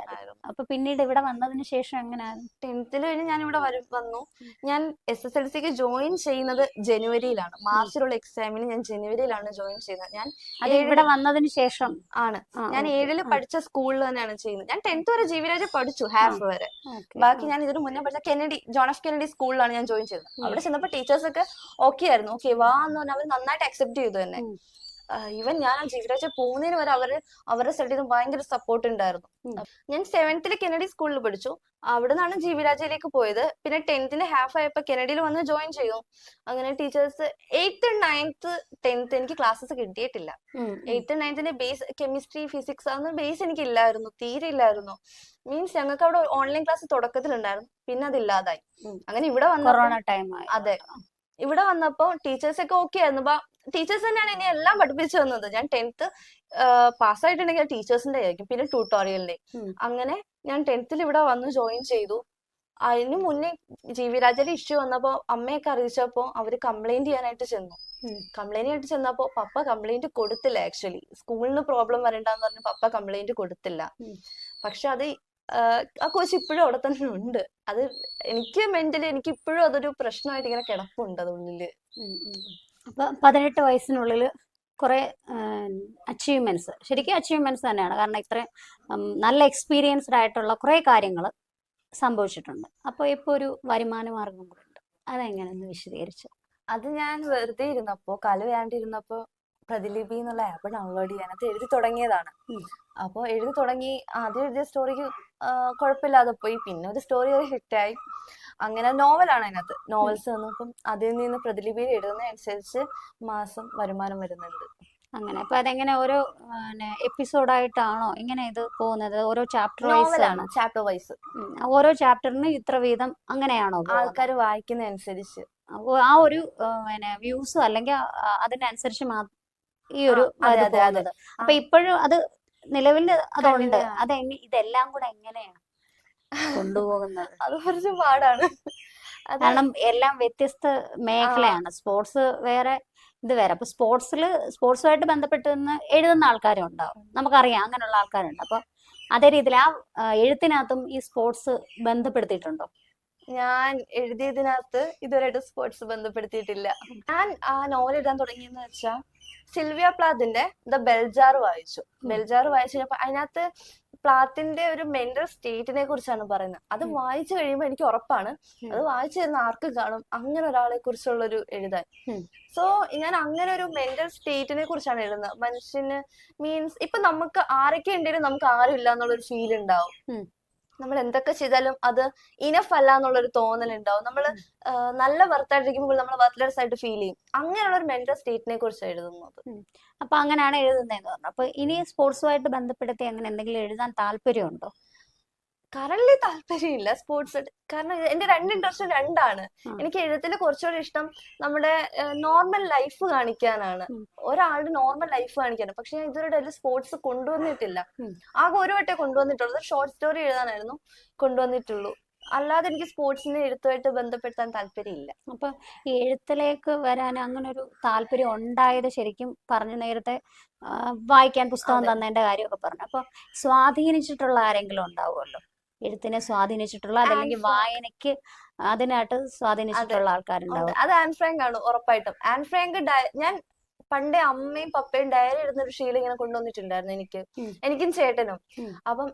അപ്പൊ പിന്നീട് ഇവിടെ വന്നതിന് ശേഷം എങ്ങനെയായിരുന്നു ടെൻത്തിൽ കഴിഞ്ഞ് ഞാൻ ഇവിടെ വരും വന്നു. ഞാൻ എസ് എസ് എൽ സിക്ക് ജോയിൻ ചെയ്യുന്നത് ജനുവരിയിലാണ്. മാർച്ചിലുള്ള എക്സാമിന് ഞാൻ ജനുവരിയിലാണ് ജോയിൻ ചെയ്യുന്നത്. ഞാൻ അത് ഇവിടെ വന്നതിന് ശേഷം. ആണ്. ഞാൻ ഏഴിൽ പഠിച്ച സ്കൂളിൽ തന്നെയാണ് ചെയ്യുന്നത്. ഞാൻ ടെൻത്ത് വരെ ജീവിരാജ് പഠിച്ചു ഹാഫ് വരെ. ബാക്കി ഞാൻ ഇതിന് മുന്നേ പഠിച്ച കെനഡി ജോൺ എഫ് കെനഡി സ്കൂളിലാണ് ഞാൻ ജോയിൻ ചെയ്തത്. അവിടെ ചെന്നപ്പോ ടീച്ചേഴ്സ് ഒക്കെ ഓക്കെ ആയിരുന്നു. ഓക്കെ വാ എന്ന് പറഞ്ഞാൽ അവർ നന്നായിട്ട് അക്സെപ്റ്റ് ചെയ്തു തന്നെ. ഈവൻ ഞാൻ ആ ജീവിരാജ പോകുന്നതിന് വരെ അവർ അവരുടെ സൈഡിൽ നിന്ന് ഭയങ്കര സപ്പോർട്ട് ഉണ്ടായിരുന്നു. ഞാൻ സെവൻത്തിൽ കെനഡി സ്കൂളിൽ പഠിച്ചു. അവിടെ നിന്നാണ് ജീവിരാജയിലേക്ക് പോയത്. പിന്നെ ടെൻത്തിന്റെ ഹാഫ് ആയപ്പോ കെനഡിയിൽ വന്ന് ജോയിൻ ചെയ്തു. അങ്ങനെ ടീച്ചേഴ്സ് എയ്ത്ത് നയൻത്ത് ടെൻത്ത് എനിക്ക് ക്ലാസ്സസ് കിട്ടിയിട്ടില്ല. എയ്ത്ത് നയൻത്തിന്റെ ബേസ് കെമിസ്ട്രി ഫിസിക്സ് അതൊന്നും ബേസ് എനിക്ക് ഇല്ലായിരുന്നു തീരെ ഇല്ലായിരുന്നു. മീൻസ് ഞങ്ങൾക്ക് അവിടെ ഓൺലൈൻ ക്ലാസ് തുടക്കത്തിൽ ഉണ്ടായിരുന്നു പിന്നെ അതില്ലാതായി അങ്ങനെ ഇവിടെ വന്ന അതെ. ഇവിടെ വന്നപ്പോ ടീച്ചേഴ്സ് ഒക്കെ ഓക്കെ ആയിരുന്നു. ടീച്ചേഴ്സ് തന്നെയാണ് എന്നെ എല്ലാം പഠിപ്പിച്ചു തന്നത്. ഞാൻ ടെൻത്ത് പാസ്സായിട്ടുണ്ടെങ്കിൽ ടീച്ചേഴ്സിന്റെ ആയിരിക്കും. പിന്നെ ട്യൂട്ടോറിയലിന്റെ അങ്ങനെ ഞാൻ ടെൻത്തിൽ ഇവിടെ വന്ന് ജോയിൻ ചെയ്തു. അതിനു മുന്നേ ജി വി രാജയുടെ ഇഷ്യൂ വന്നപ്പോ അമ്മയൊക്കെ അറിയിച്ചപ്പോ അവർ കംപ്ലൈന്റ് ചെയ്യാനായിട്ട് ചെന്നു. കംപ്ലൈന്റ് ആയിട്ട് ചെന്നപ്പോ പപ്പ കംപ്ലൈന്റ് കൊടുത്തില്ല ആക്ച്വലി സ്കൂളിന് പ്രോബ്ലം വരണ്ടെന്ന് പറഞ്ഞ് പപ്പ കംപ്ലൈന്റ് കൊടുത്തില്ല. പക്ഷെ അത് ആ കോച്ച് ഇപ്പോഴും അവിടെ തന്നെ ഉണ്ട്. അത് എനിക്ക് മെന്റലി എനിക്ക് ഇപ്പോഴും അതൊരു പ്രശ്നമായിട്ട് ഇങ്ങനെ കിടപ്പുണ്ട് അത് ഉള്ളിൽ. ഉം, ഉം. അപ്പൊ പതിനെട്ട് വയസ്സിനുള്ളിൽ കുറെ അച്ചീവ്മെന്റ്സ് ശരിക്കും അച്ചീവ്മെന്റ്സ് തന്നെയാണ്. കാരണം ഇത്രയും നല്ല എക്സ്പീരിയൻസ്ഡ് ആയിട്ടുള്ള കുറെ കാര്യങ്ങൾ സംഭവിച്ചിട്ടുണ്ട്. അപ്പോൾ ഇപ്പോൾ ഒരു വരുമാന മാർഗം കൂടെ ഉണ്ട്. അതെങ്ങനെയെന്ന് വിശദീകരിച്ചു? അത് ഞാൻ വെറുതെ ഇരുന്നപ്പോൾ കല വേണ്ടിയിരുന്നപ്പോ പ്രതിലിപി എന്നുള്ള ആപ്പ് ഡൗൺലോഡ് ചെയ്യാൻ അത് എഴുതി തുടങ്ങിയതാണ്. അപ്പോൾ എഴുതി തുടങ്ങി ആദ്യം എഴുതിയ സ്റ്റോറിക്ക് കുഴപ്പമില്ലാതെ പോയി. പിന്നെ ഒരു സ്റ്റോറി ഒരു ഹിറ്റായി അങ്ങനെ നോവലാണ് അതിനകത്ത്. നോവൽസ് വന്നപ്പം അതിൽ നിന്ന് പ്രതിലിപിയിൽ എഴുതുന്നതനുസരിച്ച് മാസം വരുമാനം വരുന്നുണ്ട്. അങ്ങനെ. അപ്പൊ അതെങ്ങനെ ഓരോ എപ്പിസോഡായിട്ടാണോ ഇങ്ങനെ ഇത് പോകുന്നത്? ഓരോ ചാപ്റ്റർ വൈസ് ആണ്. ചാപ്റ്റർ വൈസ് ഓരോ ചാപ്റ്ററിന് ഇത്ര വീതം അങ്ങനെയാണോ? ആൾക്കാർ വായിക്കുന്നതനുസരിച്ച്. അനുസരിച്ച് ആ ഒരു പിന്നെ വ്യൂസ് അല്ലെങ്കിൽ അതിനനുസരിച്ച് ഈ ഒരു അപ്പൊ ഇപ്പോഴും അത് നിലവിൽ അതുണ്ട്. അത് ഇതെല്ലാം കൂടെ എങ്ങനെയാണ്? കൊണ്ടുപോകുന്നത്. അത് കുറച്ച് പാടാണ്. കാരണം എല്ലാം വ്യത്യസ്ത മേഖലയാണ്. സ്പോർട്സ് വേറെ ഇത് വേറെ. അപ്പൊ സ്പോർട്സിൽ സ്പോർട്സുമായിട്ട് ബന്ധപ്പെട്ട് നിന്ന് എഴുതുന്ന ആൾക്കാരും ഉണ്ടാവും നമുക്കറിയാം അങ്ങനെയുള്ള ആൾക്കാരുണ്ട്. അപ്പൊ അതേ രീതിയിൽ ആ എഴുത്തിനകത്തും ഈ സ്പോർട്സ് ബന്ധപ്പെടുത്തിയിട്ടുണ്ടോ? ഞാൻ എഴുതിയതിനകത്ത് ഇതുവരെയായിട്ട് സ്പോർട്സ് ബന്ധപ്പെടുത്തിയിട്ടില്ല. ഞാൻ ആ നോവൽ എഴുതാൻ തുടങ്ങിയെന്ന് വെച്ചാൽ സിൽവിയ പ്ലാദിന്റെ ദ ബെൽജാർ വായിച്ചു. ബെൽജാർ വായിച്ചു കഴിഞ്ഞപ്പോ അതിനകത്ത് പ്ലാത്തിന്റെ ഒരു മെന്റൽ സ്റ്റേറ്റിനെ കുറിച്ചാണ് പറയുന്നത്. അത് വായിച്ചു കഴിയുമ്പോൾ എനിക്ക് ഉറപ്പാണ്. അത് വായിച്ചു തരുന്ന ആർക്കും കാണും? അങ്ങനെ ഒരാളെ കുറിച്ചുള്ള ഒരു എഴുതാൻ സോ ഞാൻ അങ്ങനെ ഒരു മെന്റൽ സ്റ്റേറ്റിനെ കുറിച്ചാണ് എഴുതുന്നത്. മനുഷ്യന് മീൻസ് ഇപ്പൊ നമുക്ക് ആരൊക്കെ ഉണ്ടെങ്കിലും നമുക്ക് ആരും ഇല്ല എന്നുള്ള ഒരു ഫീൽ ഉണ്ടാവും. നമ്മൾ എന്തൊക്കെ ചെയ്താലും അത് ഇനഫ് അല്ല എന്നുള്ള ഒരു തോന്നൽ ഉണ്ടാവും. നമ്മൾ നല്ല വർത്തായിട്ടിരിക്കുമ്പോൾ നമ്മൾ വർത്തലെസ് ആയിട്ട് ഫീൽ ചെയ്യും. അങ്ങനെയുള്ള ഒരു മെന്റൽ സ്റ്റേറ്റിനെ കുറിച്ച് എഴുതുന്നത്. അപ്പൊ അങ്ങനെയാണ് എഴുതുന്നതെന്ന് പറഞ്ഞു. അപ്പൊ ഇനി സ്പോർട്സുമായിട്ട് ബന്ധപ്പെടുത്തി അങ്ങനെ എന്തെങ്കിലും എഴുതാൻ താല്പര്യമുണ്ടോ? കറന്റ് താല്പര്യമില്ല സ്പോർട്സ്. കാരണം എന്റെ രണ്ട് ഇൻട്രസ്റ്റ് രണ്ടാണ്. എനിക്ക് എഴുത്തിൽ കുറച്ചുകൂടി ഇഷ്ടം നമ്മുടെ നോർമൽ ലൈഫ് കാണിക്കാനാണ്. ഒരാളുടെ നോർമൽ ലൈഫ് കാണിക്കാനാണ്. പക്ഷെ ഞാൻ ഇതുവരെ അതിൽ സ്പോർട്സ് കൊണ്ടുവന്നിട്ടില്ല. ആകെ ഒരു വട്ടേ കൊണ്ടുവന്നിട്ടുള്ളൂ. Short story എഴുതാനായിരുന്നു കൊണ്ടുവന്നിട്ടുള്ളൂ. അല്ലാതെ എനിക്ക് സ്പോർട്സിനെ എഴുത്തുമായിട്ട് ബന്ധപ്പെടുത്താൻ താല്പര്യമില്ല. അപ്പൊ എഴുത്തിലേക്ക് വരാൻ അങ്ങനെ ഒരു താല്പര്യം ഉണ്ടായത് ശരിക്കും പറഞ്ഞു നേരത്തെ വായിക്കാൻ പുസ്തകം. തന്നതിന്റെ കാര്യമൊക്കെ പറഞ്ഞു. അപ്പൊ സ്വാധീനിച്ചിട്ടുള്ള ആരെങ്കിലും ഉണ്ടാവുമല്ലോ? എഴുത്തിനെ സ്വാധീനിച്ചിട്ടുള്ള അല്ലെങ്കിൽ വായനക്ക് വായനയ്ക്ക് അതിനായിട്ട് സ്വാധീനിച്ചിട്ടുള്ള ആൾക്കാരുണ്ടാവും. അത് ആൻ ഫ്രാങ്ക് ആണ് ഉറപ്പായിട്ടും. ആൻ ഫ്രാങ്ക് ഞാൻ പണ്ടേ അമ്മയും പപ്പയും ഡയറി ഇടുന്ന ഒരു ശീലം ഇങ്ങനെ കൊണ്ടുവന്നിട്ടുണ്ടായിരുന്നു എനിക്ക്. എനിക്കും ചേട്ടനും. അപ്പം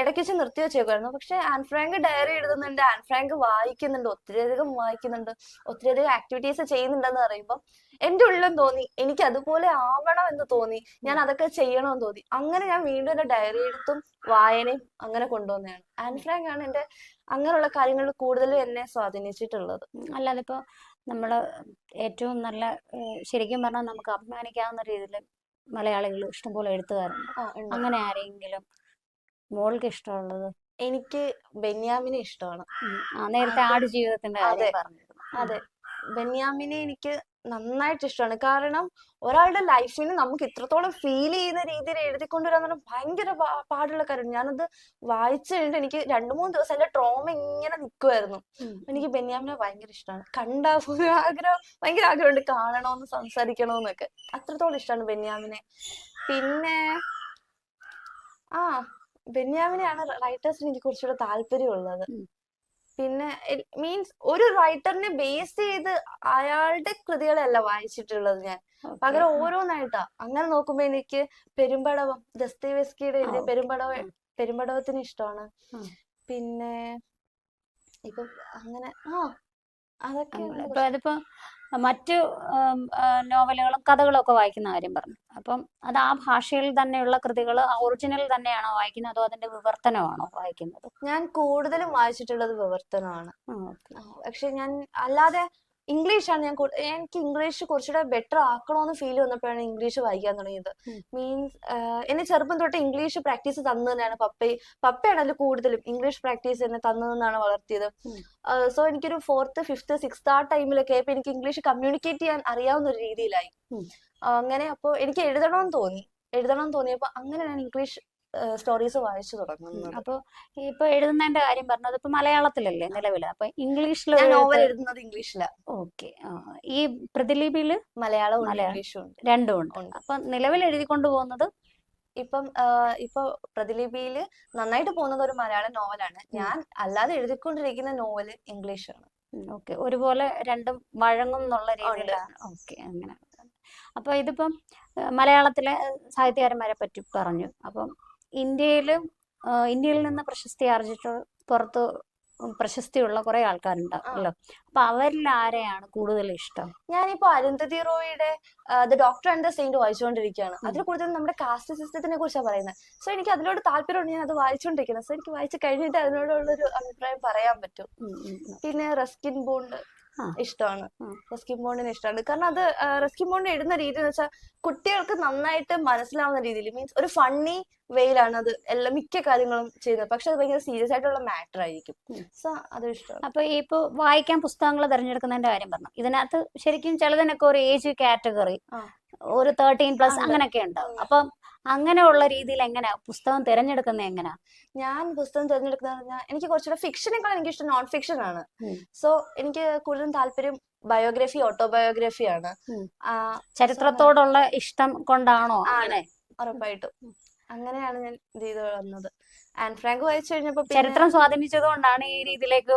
ഇടയ്ക്ക് വെച്ച് നിർത്തി വെച്ചേക്കുമായിരുന്നു പക്ഷെ ആൻ ഫ്രാങ്ക് ഡയറി എഴുതുന്നുണ്ട്. ആൻ ഫ്രാങ്ക് വായിക്കുന്നുണ്ട്. ഒത്തിരിയധികം വായിക്കുന്നുണ്ട്. ഒത്തിരിയധികം ആക്ടിവിറ്റീസ് ചെയ്യുന്നുണ്ടെന്ന് പറയുമ്പോൾ എന്റെ ഉള്ളിലും തോന്നി എനിക്ക് അതുപോലെ ആവണം എന്ന് തോന്നി. ഞാൻ അതൊക്കെ ചെയ്യണമെന്ന് തോന്നി. അങ്ങനെ ഞാൻ വീണ്ടും എന്റെ ഡയറി എടുത്തും വായനയും അങ്ങനെ കൊണ്ടുവന്നതാണ്. ആൻ ഫ്രാങ്ക് ആണ് എന്റെ അങ്ങനെയുള്ള കാര്യങ്ങളിൽ കൂടുതലും എന്നെ സ്വാധീനിച്ചിട്ടുള്ളത്. അല്ലാതെ ഇപ്പൊ നമ്മൾ ഏറ്റവും നല്ല ശരിക്കും പറഞ്ഞാൽ നമുക്ക് അഭിമാനിക്കാവുന്ന രീതിയിൽ മലയാളികൾ ഇഷ്ടംപോലെ എഴുത്തുകാരുണ്ട്. അങ്ങനെ ആരെങ്കിലും മോൾക്ക് ഇഷ്ടമുള്ളത്? എനിക്ക് ബെന്യാമിനെ ഇഷ്ടമാണ്. നേരത്തെ ആട് ജീവിതത്തിന്റെ അതെ. അതെ. ബെന്യാമിനെ എനിക്ക് നന്നായിട്ട് ഇഷ്ടമാണ്. കാരണം ഒരാളുടെ ലൈഫിന് നമുക്ക് ഇത്രത്തോളം ഫീൽ ചെയ്യുന്ന രീതിയിൽ എഴുതിക്കൊണ്ടുവരാൻ പറഞ്ഞാൽ ഭയങ്കര പാടുള്ള കാര്യം ഞാനത് വായിച്ചു കഴിഞ്ഞിട്ട് എനിക്ക് രണ്ടു മൂന്ന് ദിവസം എന്റെ ട്രോമ ഇങ്ങനെ നിൽക്കുമായിരുന്നു എനിക്ക് ബെന്യാമിനെ ഭയങ്കര ഇഷ്ടമാണ്. കണ്ടാൽ ഒരു ആഗ്രഹം ഭയങ്കര ആഗ്രഹമുണ്ട് കാണണമെന്ന് സംസാരിക്കണമെന്നൊക്കെ. അത്രത്തോളം ഇഷ്ടമാണ് ബെന്യാമിനെ. പിന്നെ ആ ബെന്യാമിനെയാണ് റൈറ്റേഴ്സിന് എനിക്ക് കുറച്ചുകൂടെ താല്പര്യമുള്ളത്. പിന്നെ മീൻസ് ഒരു റൈറ്ററിനെ ബേസ് ചെയ്ത് അയാളുടെ കൃതികളല്ല വായിച്ചിട്ടുള്ളത് ഞാൻ. പകരം ഓരോന്നായിട്ടാ. അങ്ങനെ നോക്കുമ്പോ എനിക്ക് പെരുമ്പടവം ദസ്തേവസ്കിയുടെ എഴുതിയ പെരുമ്പടവ പെരുമ്പടവത്തിന് ഇഷ്ടമാണ്. പിന്നെ ഇപ്പൊ അങ്ങനെ ആ അതൊക്കെയാണ് മറ്റു നോവലുകളും കഥകളും ഒക്കെ വായിക്കുന്ന കാര്യം പറഞ്ഞു. അപ്പം അത് ആ ഭാഷയിൽ തന്നെയുള്ള കൃതികൾ ഒറിജിനൽ തന്നെയാണോ വായിക്കുന്നത് അതോ അതിന്റെ വിവർത്തനമാണോ വായിക്കുന്നത്? ഞാൻ കൂടുതലും വായിച്ചിട്ടുള്ളത് വിവർത്തനമാണ്. പക്ഷെ ഞാൻ അല്ലാതെ ഇംഗ്ലീഷാണ് ഞാൻ എനിക്ക് ഇംഗ്ലീഷ് കുറച്ചുകൂടെ ബെറ്റർ ആക്കണമെന്ന് ഫീൽ വന്നപ്പോഴാണ് ഇംഗ്ലീഷ് വായിക്കാൻ തുടങ്ങിയത്. മീൻസ് എന്നെ ചെറുപ്പം തൊട്ട് ഇംഗ്ലീഷ് പ്രാക്ടീസ് തന്നതാണ് തന്നെയാണ് പപ്പയും പപ്പയാണ് അതിൽ കൂടുതലും ഇംഗ്ലീഷ് പ്രാക്ടീസ് എന്നെ തന്നു തന്നാണ് വളർത്തിയത്. സോ എനിക്കൊരു ഫോർത്ത് ഫിഫ്ത്ത് സിക്സ്ത് ആ ടൈമിലൊക്കെ ആയപ്പോൾ എനിക്ക് ഇംഗ്ലീഷ് കമ്മ്യൂണിക്കേറ്റ് ചെയ്യാൻ അറിയാവുന്ന ഒരു രീതിയിലായി. അങ്ങനെ അപ്പോൾ എനിക്ക് എഴുതണമെന്ന് തോന്നി. എഴുതണം തോന്നിയപ്പോൾ അങ്ങനെ ഞാൻ ഇംഗ്ലീഷ് സ്റ്റോറീസ് വായിച്ചു. തുടങ്ങുന്നത്. അപ്പൊ ഇപ്പൊ എഴുതുന്നതിന്റെ കാര്യം പറഞ്ഞത് ഇപ്പൊ മലയാളത്തിലല്ലേ നിലവിൽ അപ്പൊ ഇംഗ്ലീഷിൽ നോവൽ എഴുതുന്നത് ഇംഗ്ലീഷിലാണ് ഓക്കെ. ഈ പ്രതിലിപിയിൽ മലയാളവും ഇംഗ്ലീഷും ഉണ്ട്. രണ്ടും ഉണ്ട്. അപ്പൊ നിലവിൽ എഴുതിക്കൊണ്ട് പോകുന്നത് ഇപ്പം ഇപ്പൊ പ്രതിലിപിയിൽ നന്നായിട്ട് പോകുന്നത് ഒരു മലയാള നോവലാണ്. ഞാൻ അല്ലാതെ എഴുതിക്കൊണ്ടിരിക്കുന്ന നോവൽ ഇംഗ്ലീഷാണ്. ഓക്കെ. ഒരുപോലെ രണ്ടും വഴങ്ങും എന്നുള്ള രീതിയിലാണ്. ഓക്കെ അങ്ങനെ. അപ്പൊ ഇതിപ്പം മലയാളത്തിലെ സാഹിത്യകാരന്മാരെ പറ്റി പറഞ്ഞു. അപ്പം ഇന്ത്യയിലും ഇന്ത്യയിൽ നിന്ന് പ്രശസ്തി ആർജിച്ച പുറത്ത് പ്രശസ്തിയുള്ള കുറെ ആൾക്കാരുണ്ടാവുമല്ലോ അപ്പൊ അവരിൽ ആരെയാണ് കൂടുതൽ ഇഷ്ടം? ഞാനിപ്പോ Arundhati റോയുടെ the doctor and the saint വായിച്ചുകൊണ്ടിരിക്കുകയാണ്. അതിൽ കൂടുതൽ നമ്മുടെ കാസ്റ്റ് സിസ്റ്റത്തിനെ കുറിച്ചാണ് പറയുന്നത്. സോ എനിക്ക് അതിനോട് താല്പര്യമുണ്ട്. ഞാൻ അത് വായിച്ചുകൊണ്ടിരിക്കുന്നത് സോ എനിക്ക് വായിച്ചു കഴിഞ്ഞിട്ട് അതിനോടുള്ളൊരു അഭിപ്രായം പറയാൻ പറ്റും. പിന്നെ റസ്കിൻ ബോണ്ട്. ഇഷ്ടമാണ് റെസ്ക്യൂ ബോണ്ടിനെ ഇഷ്ടമാണ് കാരണം അത് റെസ്ക്യൂ ബോണ്ട് എഴുതുന്ന രീതി എന്ന് വെച്ചാൽ കുട്ടികൾക്ക് നന്നായിട്ട് മനസ്സിലാവുന്ന രീതിയിൽ മീൻസ് ഒരു ഫണ്ണി വേയിലാണ് അത് എല്ലാ മിക്ക കാര്യങ്ങളും ചെയ്യുന്നത്. പക്ഷെ അത് ഭയങ്കര സീരിയസ് ആയിട്ടുള്ള മാറ്റർ ആയിരിക്കും. സോ അത് ഇഷ്ടമാണ് അപ്പൊ ഇപ്പൊ വായിക്കാൻ പുസ്തകങ്ങൾ തിരഞ്ഞെടുക്കുന്നതിന്റെ കാര്യം പറഞ്ഞു. ഇതിനകത്ത് ശരിക്കും ചിലതിനൊക്കെ ഒരു ഏജ് കാറ്റഗറി ഒരു തേർട്ടീൻ പ്ലസ്. അങ്ങനെയൊക്കെ ഉണ്ടാവും ഉണ്ട്. അപ്പം അങ്ങനെയുള്ള രീതിയിൽ എങ്ങനെ? പുസ്തകം തിരഞ്ഞെടുക്കുന്നത് എങ്ങനെയാ ഞാൻ പുസ്തകം തിരഞ്ഞെടുക്കുന്നത് പറഞ്ഞാൽ എനിക്ക് കുറച്ചുകൂടെ ഫിക്ഷനേക്കാൾ എനിക്ക് ഇഷ്ടം നോൺ ഫിക്ഷൻ ആണ് സോ എനിക്ക് കൂടുതലും താല്പര്യം ബയോഗ്രഫി ഓട്ടോബയോഗ്രഫി ആണ്. ഉം. ചരിത്രത്തോടുള്ള ഇഷ്ടം കൊണ്ടാണോ ആണ്. ഉറപ്പായിട്ടും. അങ്ങനെയാണ് ഞാൻ ഇത് ചെയ്ത് വന്നത് ആൻ ഫ്രാങ്ക് വായിച്ചു കഴിഞ്ഞപ്പോ ചരിത്രം സ്വാധീനിച്ചത് കൊണ്ടാണ് ഈ രീതിയിലേക്ക്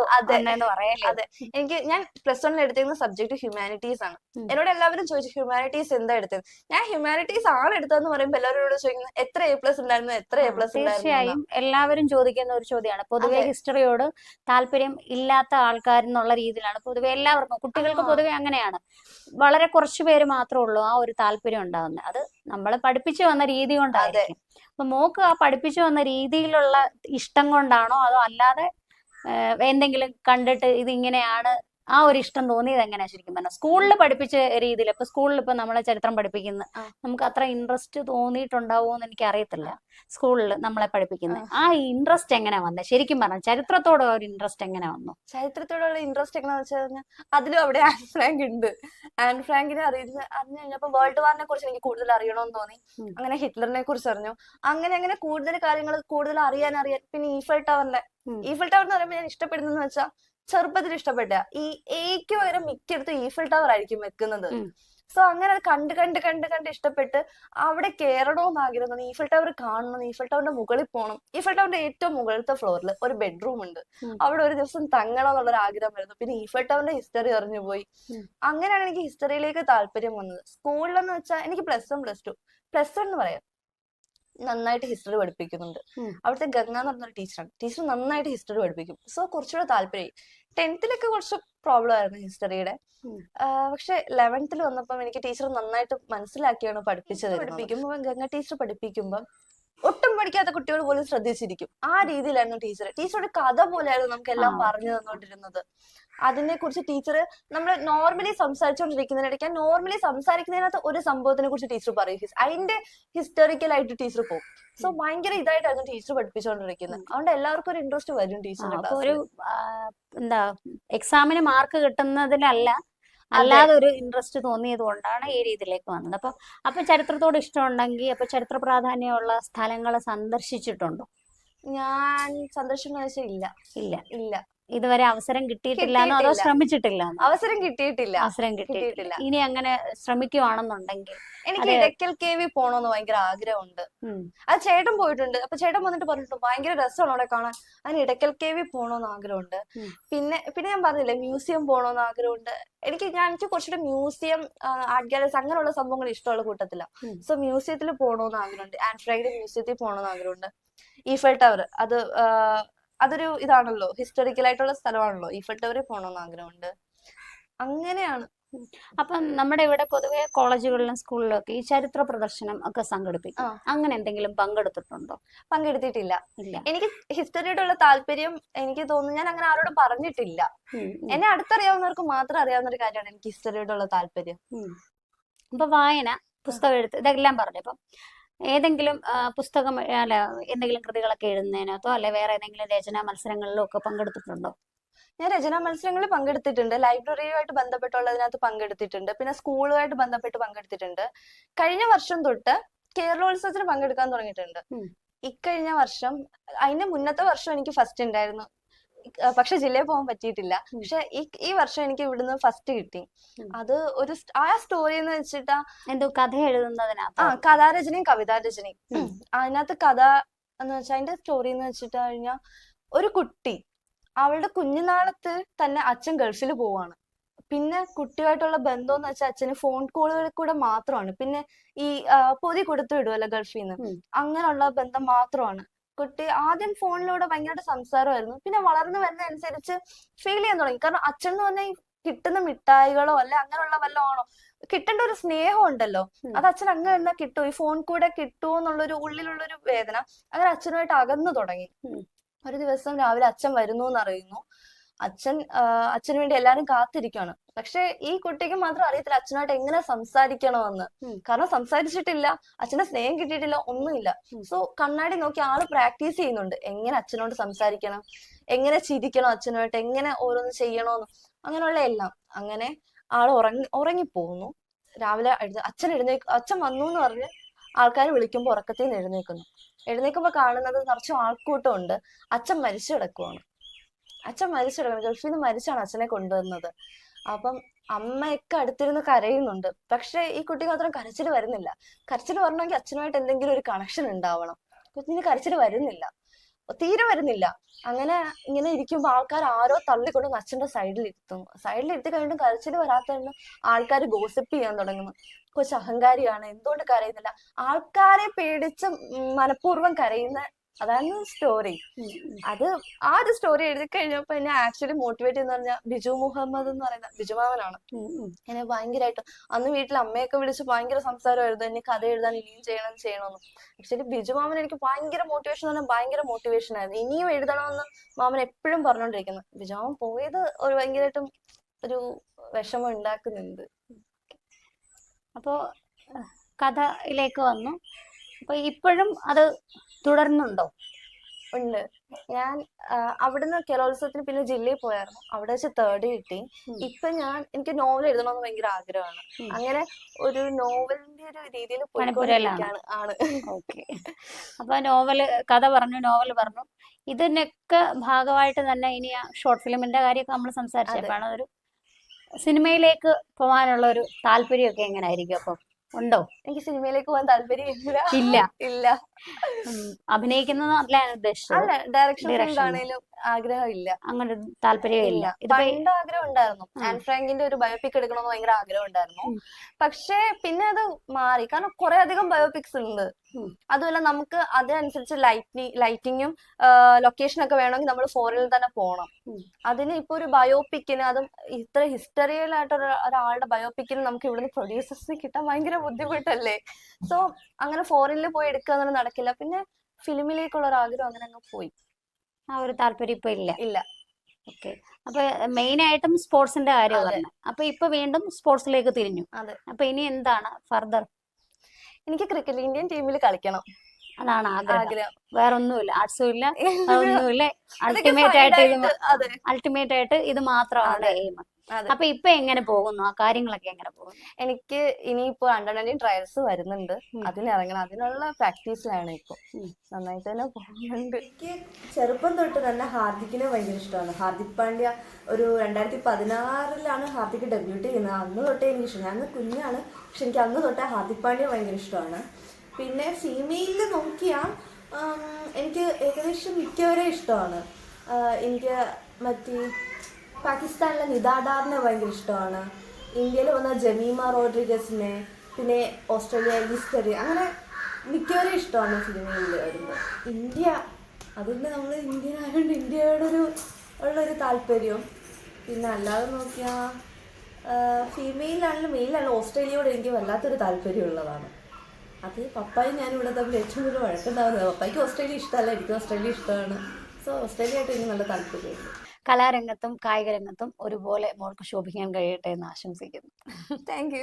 അതെ. എനിക്ക് ഞാൻ പ്ലസ് വണ്ണിൽ എടുത്തിരുന്ന സബ്ജക്ട് ഹ്യൂമാനിറ്റീസ് ആണ്. എന്നോട് എല്ലാവരും ചോദിച്ചു ഹ്യൂമാനിറ്റീസ് എന്താ എടുത്തത്? ഞാൻ ഹ്യൂമാനിറ്റീസ് ആണ് എടുത്തതെന്ന് പറയുമ്പോൾ എല്ലാവരോട് ചോദിക്കുന്നത് എത്ര എ പ്ലസ് ഉണ്ടായിരുന്നു? എത്ര എ പ്ലസ് തീർച്ചയായും എല്ലാവരും ചോദിക്കുന്ന ഒരു ചോദ്യമാണ്. പൊതുവെ ഹിസ്റ്ററിയോട് താല്പര്യം ഇല്ലാത്ത ആൾക്കാരെന്നുള്ള രീതിയിലാണ്. പൊതുവെ എല്ലാവർക്കും കുട്ടികൾക്ക്. പൊതുവെ അങ്ങനെയാണ്. വളരെ കുറച്ചു പേര് മാത്രമേ ഉള്ളൂ ആ ഒരു താല്പര്യം ഉണ്ടാകുന്നത് അത് നമ്മളെ പഠിപ്പിച്ചു വന്ന രീതി കൊണ്ടായിരിക്കും. അപ്പൊ മോക്ക് ആ പഠിപ്പിച്ചു വന്ന രീതിയിലുള്ള ഇഷ്ടം കൊണ്ടാണോ അതോ അല്ലാതെ എന്തെങ്കിലും കണ്ടിട്ട് ഇതിങ്ങനെയാണ് ആ ഒരു ഇഷ്ടം തോന്നിയത് എങ്ങനെയാ ശരിക്കും പറഞ്ഞാൽ സ്കൂളിൽ പഠിപ്പിച്ച രീതിയിൽ ഇപ്പൊ സ്കൂളിൽ ഇപ്പൊ നമ്മളെ ചരിത്രം പഠിപ്പിക്കുന്ന നമുക്ക് അത്ര ഇൻട്രസ്റ്റ് തോന്നിയിട്ടുണ്ടാവുമോ എന്ന് എനിക്ക് അറിയത്തില്ല. സ്കൂളിൽ നമ്മളെ പഠിപ്പിക്കുന്നത് ആ. ഇൻട്രസ്റ്റ് എങ്ങനെ വന്നത് ശരിക്കും പറഞ്ഞാൽ ചരിത്രത്തോട് ഒരു ഇൻട്രസ്റ്റ് എങ്ങനെ വന്നു? ചരിത്രത്തോടുള്ള ഇൻട്രസ്റ്റ് എങ്ങനെ വെച്ചാൽ കഴിഞ്ഞാൽ അതിലും അവിടെ ആൻ ഫ്രാങ്ക് ഉണ്ട്. ആൻ ഫ്രാങ്കിനെ അറിയുന്ന അറിഞ്ഞു കഴിഞ്ഞപ്പോ വേൾഡ് വാറിനെ കുറിച്ച് എനിക്ക് കൂടുതൽ അറിയണമെന്ന് തോന്നി. അങ്ങനെ ഹിറ്റ്ലറിനെ കുറിച്ച് അറിഞ്ഞു. അങ്ങനെ അങ്ങനെ കൂടുതൽ കാര്യങ്ങൾ കൂടുതൽ അറിയാൻ അറിയാൻ പിന്നെ ഈഫൽ ടവറിന്റെ ഈഫൽ ടവർ എന്ന് പറയുമ്പോൾ ഞാൻ ഇഷ്ടപ്പെടുന്നതെന്ന് വെച്ചാൽ ചെറുപ്പത്തിൽ ഇഷ്ടപ്പെട്ട. ഈ എക്ക് പകരം മിക്കയിടത്തും ഈഫൽ ടവർ ആയിരിക്കും വെക്കുന്നത്. സോ അങ്ങനെ അത് കണ്ട് കണ്ട് കണ്ട് കണ്ട് ഇഷ്ടപ്പെട്ട് അവിടെ കയറണമെന്ന് ആഗ്രഹം ഈഫിൽ ടവർ കാണണം. ഈഫൽ ടവറിന്റെ മുകളിൽ പോകണം ഈഫൽ ടവറിന്റെ ഏറ്റവും മുകളിലത്തെ ഫ്ലോറിൽ ഒരു ബെഡ്റൂം ഉണ്ട്. അവിടെ ഒരു ദിവസം തങ്ങണം എന്നുള്ള ഒരു ആഗ്രഹം വരുന്നു. പിന്നെ ഈഫൽ ടവറിന്റെ ഹിസ്റ്ററി അറിഞ്ഞു പോയി. അങ്ങനെയാണ് എനിക്ക് ഹിസ്റ്ററിയിലേക്ക് താല്പര്യം വന്നത്. സ്കൂളിലെന്ന് വെച്ചാൽ എനിക്ക് plus one plus two plus one എന്ന് പറയാം. നന്നായിട്ട് ഹിസ്റ്ററി പഠിപ്പിക്കുന്നുണ്ട്. അവിടുത്തെ ഗംഗ എന്ന് പറഞ്ഞൊരു ടീച്ചറാണ് ടീച്ചർ നന്നായിട്ട് ഹിസ്റ്ററി പഠിപ്പിക്കും. സോ കുറച്ചുകൂടെ താല്പര്യം. ടെൻത്തിലൊക്കെ കുറച്ച് പ്രോബ്ലം ആയിരുന്നു ഹിസ്റ്ററിയുടെ. പക്ഷെ ലെവൻത്തിൽ വന്നപ്പം എനിക്ക് ടീച്ചർ നന്നായിട്ട് മനസ്സിലാക്കിയാണ് പഠിപ്പിച്ചത് പഠിപ്പിക്കുമ്പോൾ ഗംഗ ടീച്ചർ പഠിപ്പിക്കുമ്പോൾ ഒട്ടും പഠിക്കാത്ത കുട്ടികൾ പോലും ശ്രദ്ധിച്ചിരിക്കും. ആ രീതിയിലായിരുന്നു ടീച്ചർ ടീച്ചറുടെ കഥ പോലെയായിരുന്നു നമുക്ക് എല്ലാം പറഞ്ഞു തന്നുകൊണ്ടിരുന്നത്. അതിനെ കുറിച്ച് ടീച്ചർ നമ്മൾ നോർമലി സംസാരിച്ചുകൊണ്ടിരിക്കുന്നതിനിടയ്ക്ക് നോർമലി സംസാരിക്കുന്നതിനകത്ത് ഒരു സംഭവത്തിനെ കുറിച്ച് ടീച്ചർ പറയും അതിന്റെ ഹിസ്റ്റോറിക്കൽ ആയിട്ട് ടീച്ചർ പോകും സോ ഭയങ്കര ഇതായിട്ടായിരുന്നു ടീച്ചർ പഠിപ്പിച്ചുകൊണ്ടിരിക്കുന്നത് അതുകൊണ്ട് എല്ലാവർക്കും ഒരു ഇൻട്രസ്റ്റ് വരും ടീച്ചർ ടീച്ചറിന്റെ ഒരു എന്താ എക്സാമിന് മാർക്ക് കിട്ടുന്നതിലല്ല അല്ലാതെ ഒരു ഇൻട്രസ്റ്റ് തോന്നിയത് കൊണ്ടാണ് ഈ രീതിയിലേക്ക് വന്നത്. അപ്പൊ അപ്പൊ ചരിത്രത്തോട് ഇഷ്ടമുണ്ടെങ്കിൽ അപ്പൊ ചരിത്ര പ്രാധാന്യമുള്ള സ്ഥലങ്ങൾ സന്ദർശിച്ചിട്ടുണ്ടോ? ഞാൻ സന്ദർശനം ഇല്ല. ഇല്ല. ഇല്ല. ഇതുവരെ അവസരം കിട്ടിയിട്ടില്ല അതോ ശ്രമിച്ചിട്ടില്ല അവസരം കിട്ടിയിട്ടില്ല. അവസരം കിട്ടിയിട്ടില്ല. ഇനി അങ്ങനെ ശ്രമിക്കുവാണെന്നുണ്ടെങ്കിൽ. എനിക്ക്. ഇടയ്ക്കൽ കെ വി പോണോന്ന് ഭയങ്കര ആഗ്രഹമുണ്ട്. അത് ചേട്ടൻ പോയിട്ടുണ്ട്. അപ്പൊ ചേട്ടൻ വന്നിട്ട് പറഞ്ഞിട്ടുണ്ട് ഭയങ്കര രസമാണ് അവിടെ കാണാൻ. അതിന് ഇടയ്ക്കൽ കെ വി പോണോന്ന് ആഗ്രഹമുണ്ട്. പിന്നെ പിന്നെ ഞാൻ പറഞ്ഞില്ലേ മ്യൂസിയം പോണോന്ന് ആഗ്രഹമുണ്ട്. എനിക്ക് ഞാൻ എനിക്ക് കുറച്ചുകൂടെ മ്യൂസിയം ആർട്ട് ഗാലറീസ് അങ്ങനെയുള്ള സംഭവങ്ങൾ ഇഷ്ടമുള്ള കൂട്ടത്തില്ല. സോ മ്യൂസിയത്തിൽ പോണോന്ന് ആഗ്രഹമുണ്ട്. ആൻഡ് ഫ്രൈഡ് മ്യൂസിയത്തിൽ പോണോന്ന് ആഗ്രഹമുണ്ട്. Eiffel tower. അത് അതൊരു ഇതാണല്ലോ ഹിസ്റ്റോറിക്കൽ ആയിട്ടുള്ള സ്ഥലമാണല്ലോ. ഈഫൽ ടവറിൽ പോകണമെന്ന് ആഗ്രഹമുണ്ട്. അങ്ങനെയാണ്. അപ്പൊ നമ്മുടെ ഇവിടെ പൊതുവെ കോളേജുകളിലും സ്കൂളിലും ഒക്കെ ഈ ചരിത്ര പ്രദർശനം ഒക്കെ സംഘടിപ്പിക്കും. അങ്ങനെ എന്തെങ്കിലും പങ്കെടുത്തിട്ടുണ്ടോ? പങ്കെടുത്തിട്ടില്ല. എനിക്ക് ഹിസ്റ്ററിയോടുള്ള താല്പര്യം എനിക്ക് തോന്നുന്നു. ഞാൻ അങ്ങനെ ആരോടും പറഞ്ഞിട്ടില്ല. എന്നെ അടുത്തറിയാവുന്നവർക്ക് മാത്രം അറിയാവുന്ന ഒരു കാര്യമാണ് എനിക്ക് ഹിസ്റ്ററിയോടുള്ള താല്പര്യം. അപ്പൊ വായന പുസ്തകം എഴുത്ത് ഇതെല്ലാം പറഞ്ഞു. അപ്പം ഏതെങ്കിലും പുസ്തകം അല്ല എന്തെങ്കിലും കൃതികളൊക്കെ എഴുതുന്നതിനകത്തോ അല്ലെ വേറെ ഏതെങ്കിലും രചനാ മത്സരങ്ങളിലോ ഒക്കെ പങ്കെടുത്തിട്ടുണ്ടോ? ഞാൻ രചനാ മത്സരങ്ങളിൽ പങ്കെടുത്തിട്ടുണ്ട്. ലൈബ്രറിയുമായിട്ട് ബന്ധപ്പെട്ടുള്ളതിനകത്ത് പങ്കെടുത്തിട്ടുണ്ട്. പിന്നെ സ്കൂളുമായിട്ട് ബന്ധപ്പെട്ട് പങ്കെടുത്തിട്ടുണ്ട്. കഴിഞ്ഞ വർഷം തൊട്ട് കേരളോത്സവത്തിന് പങ്കെടുക്കാൻ തുടങ്ങിയിട്ടുണ്ട്. ഇക്കഴിഞ്ഞ വർഷം അതിന്റെ മുന്നത്തെ വർഷം എനിക്ക് ഫസ്റ്റ് ഉണ്ടായിരുന്നു. പക്ഷെ ജില്ലയിൽ പോകാൻ പറ്റിയിട്ടില്ല. പക്ഷെ ഈ ഈ വർഷം എനിക്ക് ഇവിടുന്ന് ഫസ്റ്റ് കിട്ടി. അത് ഒരു ആ സ്റ്റോറി എന്ന് വെച്ചിട്ടാ എന്തോ കഥ ആ എഴുതുന്നതിനകത്തോ കഥാരചനയും കവിതാരചനയും. അതിനകത്ത് കഥ എന്ന് വെച്ചാൽ അതിന്റെ സ്റ്റോറി എന്ന് വെച്ചിട്ട് കഴിഞ്ഞാൽ ഒരു കുട്ടി അവളുടെ കുഞ്ഞുനാളത്ത് തന്നെ അച്ഛൻ ഗൾഫിൽ പോവാണ്. പിന്നെ കുട്ടിയായിട്ടുള്ള ബന്ധം എന്ന് വെച്ചാൽ അച്ഛന് ഫോൺ കോളുകളിൽ കൂടെ മാത്രമാണ്. പിന്നെ ഈ ആ, പൊതി കൊടുത്തു വിടുമല്ലോ ഗൾഫിൽ നിന്ന് അങ്ങനെയുള്ള ബന്ധം മാത്രമാണ്. കുട്ടി ആദ്യം ഫോണിലൂടെ ഭയങ്കരമായിട്ട് സംസാരമായിരുന്നു. പിന്നെ വളർന്നു വരുന്ന അനുസരിച്ച് ഫീൽ ചെയ്യാൻ തുടങ്ങി. കാരണം അച്ഛൻ എന്ന് പറഞ്ഞാൽ കിട്ടുന്ന മിഠായികളോ അല്ലെ അങ്ങനെയുള്ള വല്ലതും ആണോ? കിട്ടേണ്ട ഒരു സ്നേഹം ഉണ്ടല്ലോ. അത് അച്ഛൻ അങ്ങനെ എന്നാ കിട്ടുമോ ഈ ഫോൺ കൂടെ കിട്ടുമോ എന്നുള്ളൊരു ഉള്ളിലുള്ളൊരു വേദന. അങ്ങനെ അച്ഛനുമായിട്ട് അകന്നു തുടങ്ങി. ഒരു ദിവസം രാവിലെ അച്ഛൻ വരുന്നു എന്ന് അറിയുന്നു. അച്ഛൻ അച്ഛന് വേണ്ടി എല്ലാരും കാത്തിരിക്കുകയാണ് പക്ഷെ ഈ കുട്ടിക്ക് മാത്രം അറിയത്തില്ല അച്ഛനായിട്ട് എങ്ങനെ സംസാരിക്കണമെന്ന്. കാരണം സംസാരിച്ചിട്ടില്ല അച്ഛന്റെ സ്നേഹം കിട്ടിയിട്ടില്ല ഒന്നുമില്ല. സോ കണ്ണാടി നോക്കി ആൾ പ്രാക്ടീസ് ചെയ്യുന്നുണ്ട്. എങ്ങനെ അച്ഛനോട് സംസാരിക്കണം? എങ്ങനെ ചിരിക്കണം അച്ഛനുമായിട്ട്? എങ്ങനെ ഓരോന്ന് ചെയ്യണമെന്ന് അങ്ങനെയുള്ള എല്ലാം. അങ്ങനെ ആൾ ഉറങ്ങി ഉറങ്ങിപ്പോകുന്നു. രാവിലെ അച്ഛൻ എഴുന്നേക്ക് അച്ഛൻ വന്നു എന്ന് പറഞ്ഞ് ആൾക്കാർ വിളിക്കുമ്പോൾ ഉറക്കത്തിൽ നിന്ന് എഴുന്നേക്കുന്നു. എഴുന്നേക്കുമ്പോൾ കാണുന്നത് നിറച്ചും ആൾക്കൂട്ടം ഉണ്ട് അച്ഛൻ മരിച്ചു കിടക്കുവാണ്. അച്ഛൻ മരിച്ചു തുടങ്ങി ഗൾഫിൽ നിന്ന് മരിച്ചാണ് അച്ഛനെ കൊണ്ടുവന്നത്. അപ്പം അമ്മയൊക്കെ അടുത്തിരുന്ന് കരയുന്നുണ്ട്. പക്ഷെ ഈ കുട്ടി മാത്രം കരച്ചിൽ വരുന്നില്ല. കരച്ചിൽ വരണമെങ്കിൽ അച്ഛനുമായിട്ട് എന്തെങ്കിലും ഒരു കണക്ഷൻ ഉണ്ടാവണം. കുഞ്ഞിന് കരച്ചിൽ വരുന്നില്ല. തീരെ വരുന്നില്ല. അങ്ങനെ ഇങ്ങനെ ഇരിക്കുമ്പോൾ ആൾക്കാർ ആരോ തള്ളിക്കൊണ്ട് അച്ഛന്റെ സൈഡിൽ ഇരുത്തുന്നു. സൈഡിൽ ഇരുത്തി കഴിഞ്ഞിട്ട് കരച്ചിൽ വരാത്തതുകൊണ്ട് ആൾക്കാർ ഗോസിപ്പ് ചെയ്യാൻ തുടങ്ങുന്നു. കൊച്ചു അഹങ്കാരിയാണ് എന്തുകൊണ്ട് കരയുന്നില്ല? ആൾക്കാരെ പേടിച്ച് മനഃപൂർവം കരയുന്ന അതാണ് സ്റ്റോറി. അത് ആ ഒരു സ്റ്റോറി എഴുതി കഴിഞ്ഞപ്പോ എന്നെ ആക്ച്വലി മോട്ടിവേറ്റ് എന്ന് പറഞ്ഞാൽ ബിജു മുഹമ്മദ് എന്ന് പറയുന്ന ബിജു മാമനാണ്. എന്നെ ഭയങ്കരമായിട്ട് അന്ന് വീട്ടിൽ അമ്മയൊക്കെ വിളിച്ച് ഭയങ്കര സംസാരമായിരുന്നു. എന്നെ കഥ എഴുതാൻ ഇനിയും ചെയ്യണം ചെയ്യണമെന്ന് ആക്ച്വലി ബിജു മാമൻ എനിക്ക് ഭയങ്കര മോട്ടിവേഷൻ എന്ന് പറഞ്ഞാൽ ഭയങ്കര മോട്ടിവേഷൻ ആയിരുന്നു. ഇനിയും എഴുതണമെന്ന് മാമൻ എപ്പോഴും പറഞ്ഞോണ്ടിരിക്കുന്നത് ബിജു മാമൻ പോയത് ഒരു ഭയങ്കരമായിട്ടും ഒരു വിഷമം ഉണ്ടാക്കുന്നുണ്ട്. അപ്പോ കഥയിലേക്ക് വന്നു. അപ്പൊ ഇപ്പോഴും അത് തുടർന്നുണ്ടോ? ഉണ്ട്. ഞാൻ അവിടുന്ന് കലോത്സവത്തിന് പിന്നെ ജില്ലയിൽ പോയായിരുന്നു. അവിടെ വെച്ച് തേർഡ് കിട്ടി. ഇപ്പൊ ഞാൻ എനിക്ക് നോവൽ എഴുതണമെന്ന് ഭയങ്കര ആഗ്രഹമാണ്. അങ്ങനെ ഒരു നോവലിന്റെ ഒരു രീതിയിൽ. ആണ്. ഓക്കെ. അപ്പൊ നോവൽ കഥ പറഞ്ഞു നോവൽ പറഞ്ഞു. ഇതിനൊക്കെ ഭാഗമായിട്ട് തന്നെ ഇനി ആ ഷോർട്ട് ഫിലിമിന്റെ കാര്യമൊക്കെ നമ്മൾ സംസാരിച്ചു. സംസാരിച്ചപ്പോഴാണ് അതൊരു സിനിമയിലേക്ക് പോകാനുള്ള ഒരു താല്പര്യമൊക്കെ എങ്ങനെയായിരിക്കും അപ്പം? ഉണ്ടോ? എനിക്ക് സിനിമയിലേക്ക് പോകാൻ താല്പര്യമില്ല. ഇല്ല. ഇല്ല. അഭിനയിക്കുന്നത് അല്ല. ആഗ്രഹം ഇല്ല ആഗ്രഹമില്ല. അങ്ങനെ താല്പര്യമില്ല. പണ്ട് ആഗ്രഹം ഉണ്ടായിരുന്നു. ആൻ ഫ്രാങ്കിന്റെ ഒരു ബയോപിക് എടുക്കണമെന്ന് ഭയങ്കര ആഗ്രഹം ഉണ്ടായിരുന്നു പക്ഷെ പിന്നെ അത് മാറി. കാരണം കുറെ അധികം ബയോപിക്സ് ഉണ്ട്. അതുമല്ല നമുക്ക് അതിനനുസരിച്ച് ലൈറ്റിംഗ് ലൈറ്റിങ്ങും ലൊക്കേഷൻ ഒക്കെ വേണമെങ്കിൽ നമ്മൾ ഫോറിനിൽ തന്നെ പോകണം. അതിന് ഇപ്പൊ ഒരു ബയോപിക്കിന് അതും ഇത്ര ഹിസ്റ്ററിയലായിട്ട് ഒരാളുടെ ബയോപിക്കിന് നമുക്ക് ഇവിടുന്ന് പ്രൊഡ്യൂസേഴ്സിന് കിട്ടാൻ ഭയങ്കര ബുദ്ധിമുട്ടല്ലേ? സോ അങ്ങനെ ഫോറിനിൽ പോയി എടുക്കുക എന്നൊന്നും നടക്കില്ല. പിന്നെ ഫിലിമിലേക്കുള്ള ഒരു ആഗ്രഹം അങ്ങനെ അങ്ങ് പോയി. ആ ഒരു താല്പര്യം ഇപ്പൊ ഇല്ല. ഇല്ല. ഓക്കെ അപ്പൊ മെയിൻ ആയിട്ടും സ്പോർട്സിന്റെ കാര്യം അതെ. പറഞ്ഞത്. അപ്പൊ ഇപ്പൊ വീണ്ടും സ്പോർട്സിലേക്ക് തിരിഞ്ഞു. അതെ. അപ്പൊ ഇനി എന്താണ്? ഫർദർ എനിക്ക് ക്രിക്കറ്റ് ഇന്ത്യൻ ടീമിൽ കളിക്കണം. അതാണ് ആഗ്രഹം. വേറൊന്നുമില്ല. വേറെ ഒന്നുമില്ല ആർട്സും ഇല്ല [laughs] ഒന്നുമില്ല അൾട്ടിമേറ്റ് ആയിട്ട് ഇത് അൾട്ടിമേറ്റ് ആയിട്ട് ഇത് മാത്രമാണ് എയിം അപ്പൊ ഇപ്പൊ എങ്ങനെ പോകുന്നു? ആ കാര്യങ്ങളൊക്കെ എങ്ങനെ പോകുന്നു? എനിക്ക് ഇനിയിപ്പോ അണ്ടർ നയന്റീൻ ട്രയൽസ് വരുന്നുണ്ട്. അതിനിറങ്ങണം. അതിനുള്ള പ്രാക്ടീസിലാണ് ഇപ്പൊ. നന്നായിട്ട് തന്നെ പോകുന്നുണ്ട്. എനിക്ക് ചെറുപ്പം തൊട്ട് തന്നെ ഹാർദിക്കിനെ ഭയങ്കര ഇഷ്ടമാണ്. ഹാർദിക് പാണ്ഡ്യ ഒരു രണ്ടായിരത്തി പതിനാറിലാണ് ഹാർദിക് ഡെബ്യൂട്ട് ചെയ്യുന്നത്. അന്ന് തൊട്ടേ എനിക്ക് ഇഷ്ടം ഞാൻ അന്ന് കുഞ്ഞാണ്. പക്ഷെ എനിക്ക് അന്ന് തൊട്ടേ ഹാർദിക് പാണ്ഡ്യ ഭയങ്കര ഇഷ്ടമാണ്. പിന്നെ ഫീമെയിലിൽ നോക്കിയാൽ എനിക്ക് ഏകദേശം മിക്കവരെ ഇഷ്ടമാണ്. എനിക്ക് മറ്റേ പാകിസ്ഥാനിലെ നിദാഡാറിനെ ഭയങ്കര ഇഷ്ടമാണ്. ഇന്ത്യയിൽ വന്ന ജമീമ റോഡ്രിഗസിനെ പിന്നെ ഓസ്ട്രേലിയ ഈസ്റ്ററി അങ്ങനെ മിക്കവരും ഇഷ്ടമാണ് സിനിമയിൽ വരുമ്പോൾ ഇന്ത്യ അതുകൊണ്ട് നമ്മൾ ഇന്ത്യൻ ആയതുകൊണ്ട് ഇന്ത്യയോടൊരു ഉള്ളൊരു താല്പര്യം. പിന്നെ അല്ലാതെ നോക്കിയാൽ ഫീമെയിലാണെങ്കിലും മെയിലാണെങ്കിലും ഓസ്ട്രേലിയയോട് എനിക്ക് വല്ലാത്തൊരു താല്പര്യമുള്ളതാണ്. അത് പപ്പായും ഞാനും ഇവിടെ തമ്മിൽ ഏറ്റവും കൂടുതൽ വഴക്കുണ്ടാകുന്നത് പപ്പായ്ക്ക് ഓസ്ട്രേലിയ ഇഷ്ടമല്ല എനിക്ക് ഓസ്ട്രേലിയ ഇഷ്ടമാണ്. സോ ഓസ്ട്രേലിയ ആയിട്ട് എനിക്ക് നല്ല താല്പര്യമുണ്ട്. കലാരംഗത്തും കായിക രംഗത്തും ഒരുപോലെ മോൾക്ക് ശോഭിക്കാൻ കഴിയട്ടെ എന്ന് ആശംസിക്കുന്നു. താങ്ക്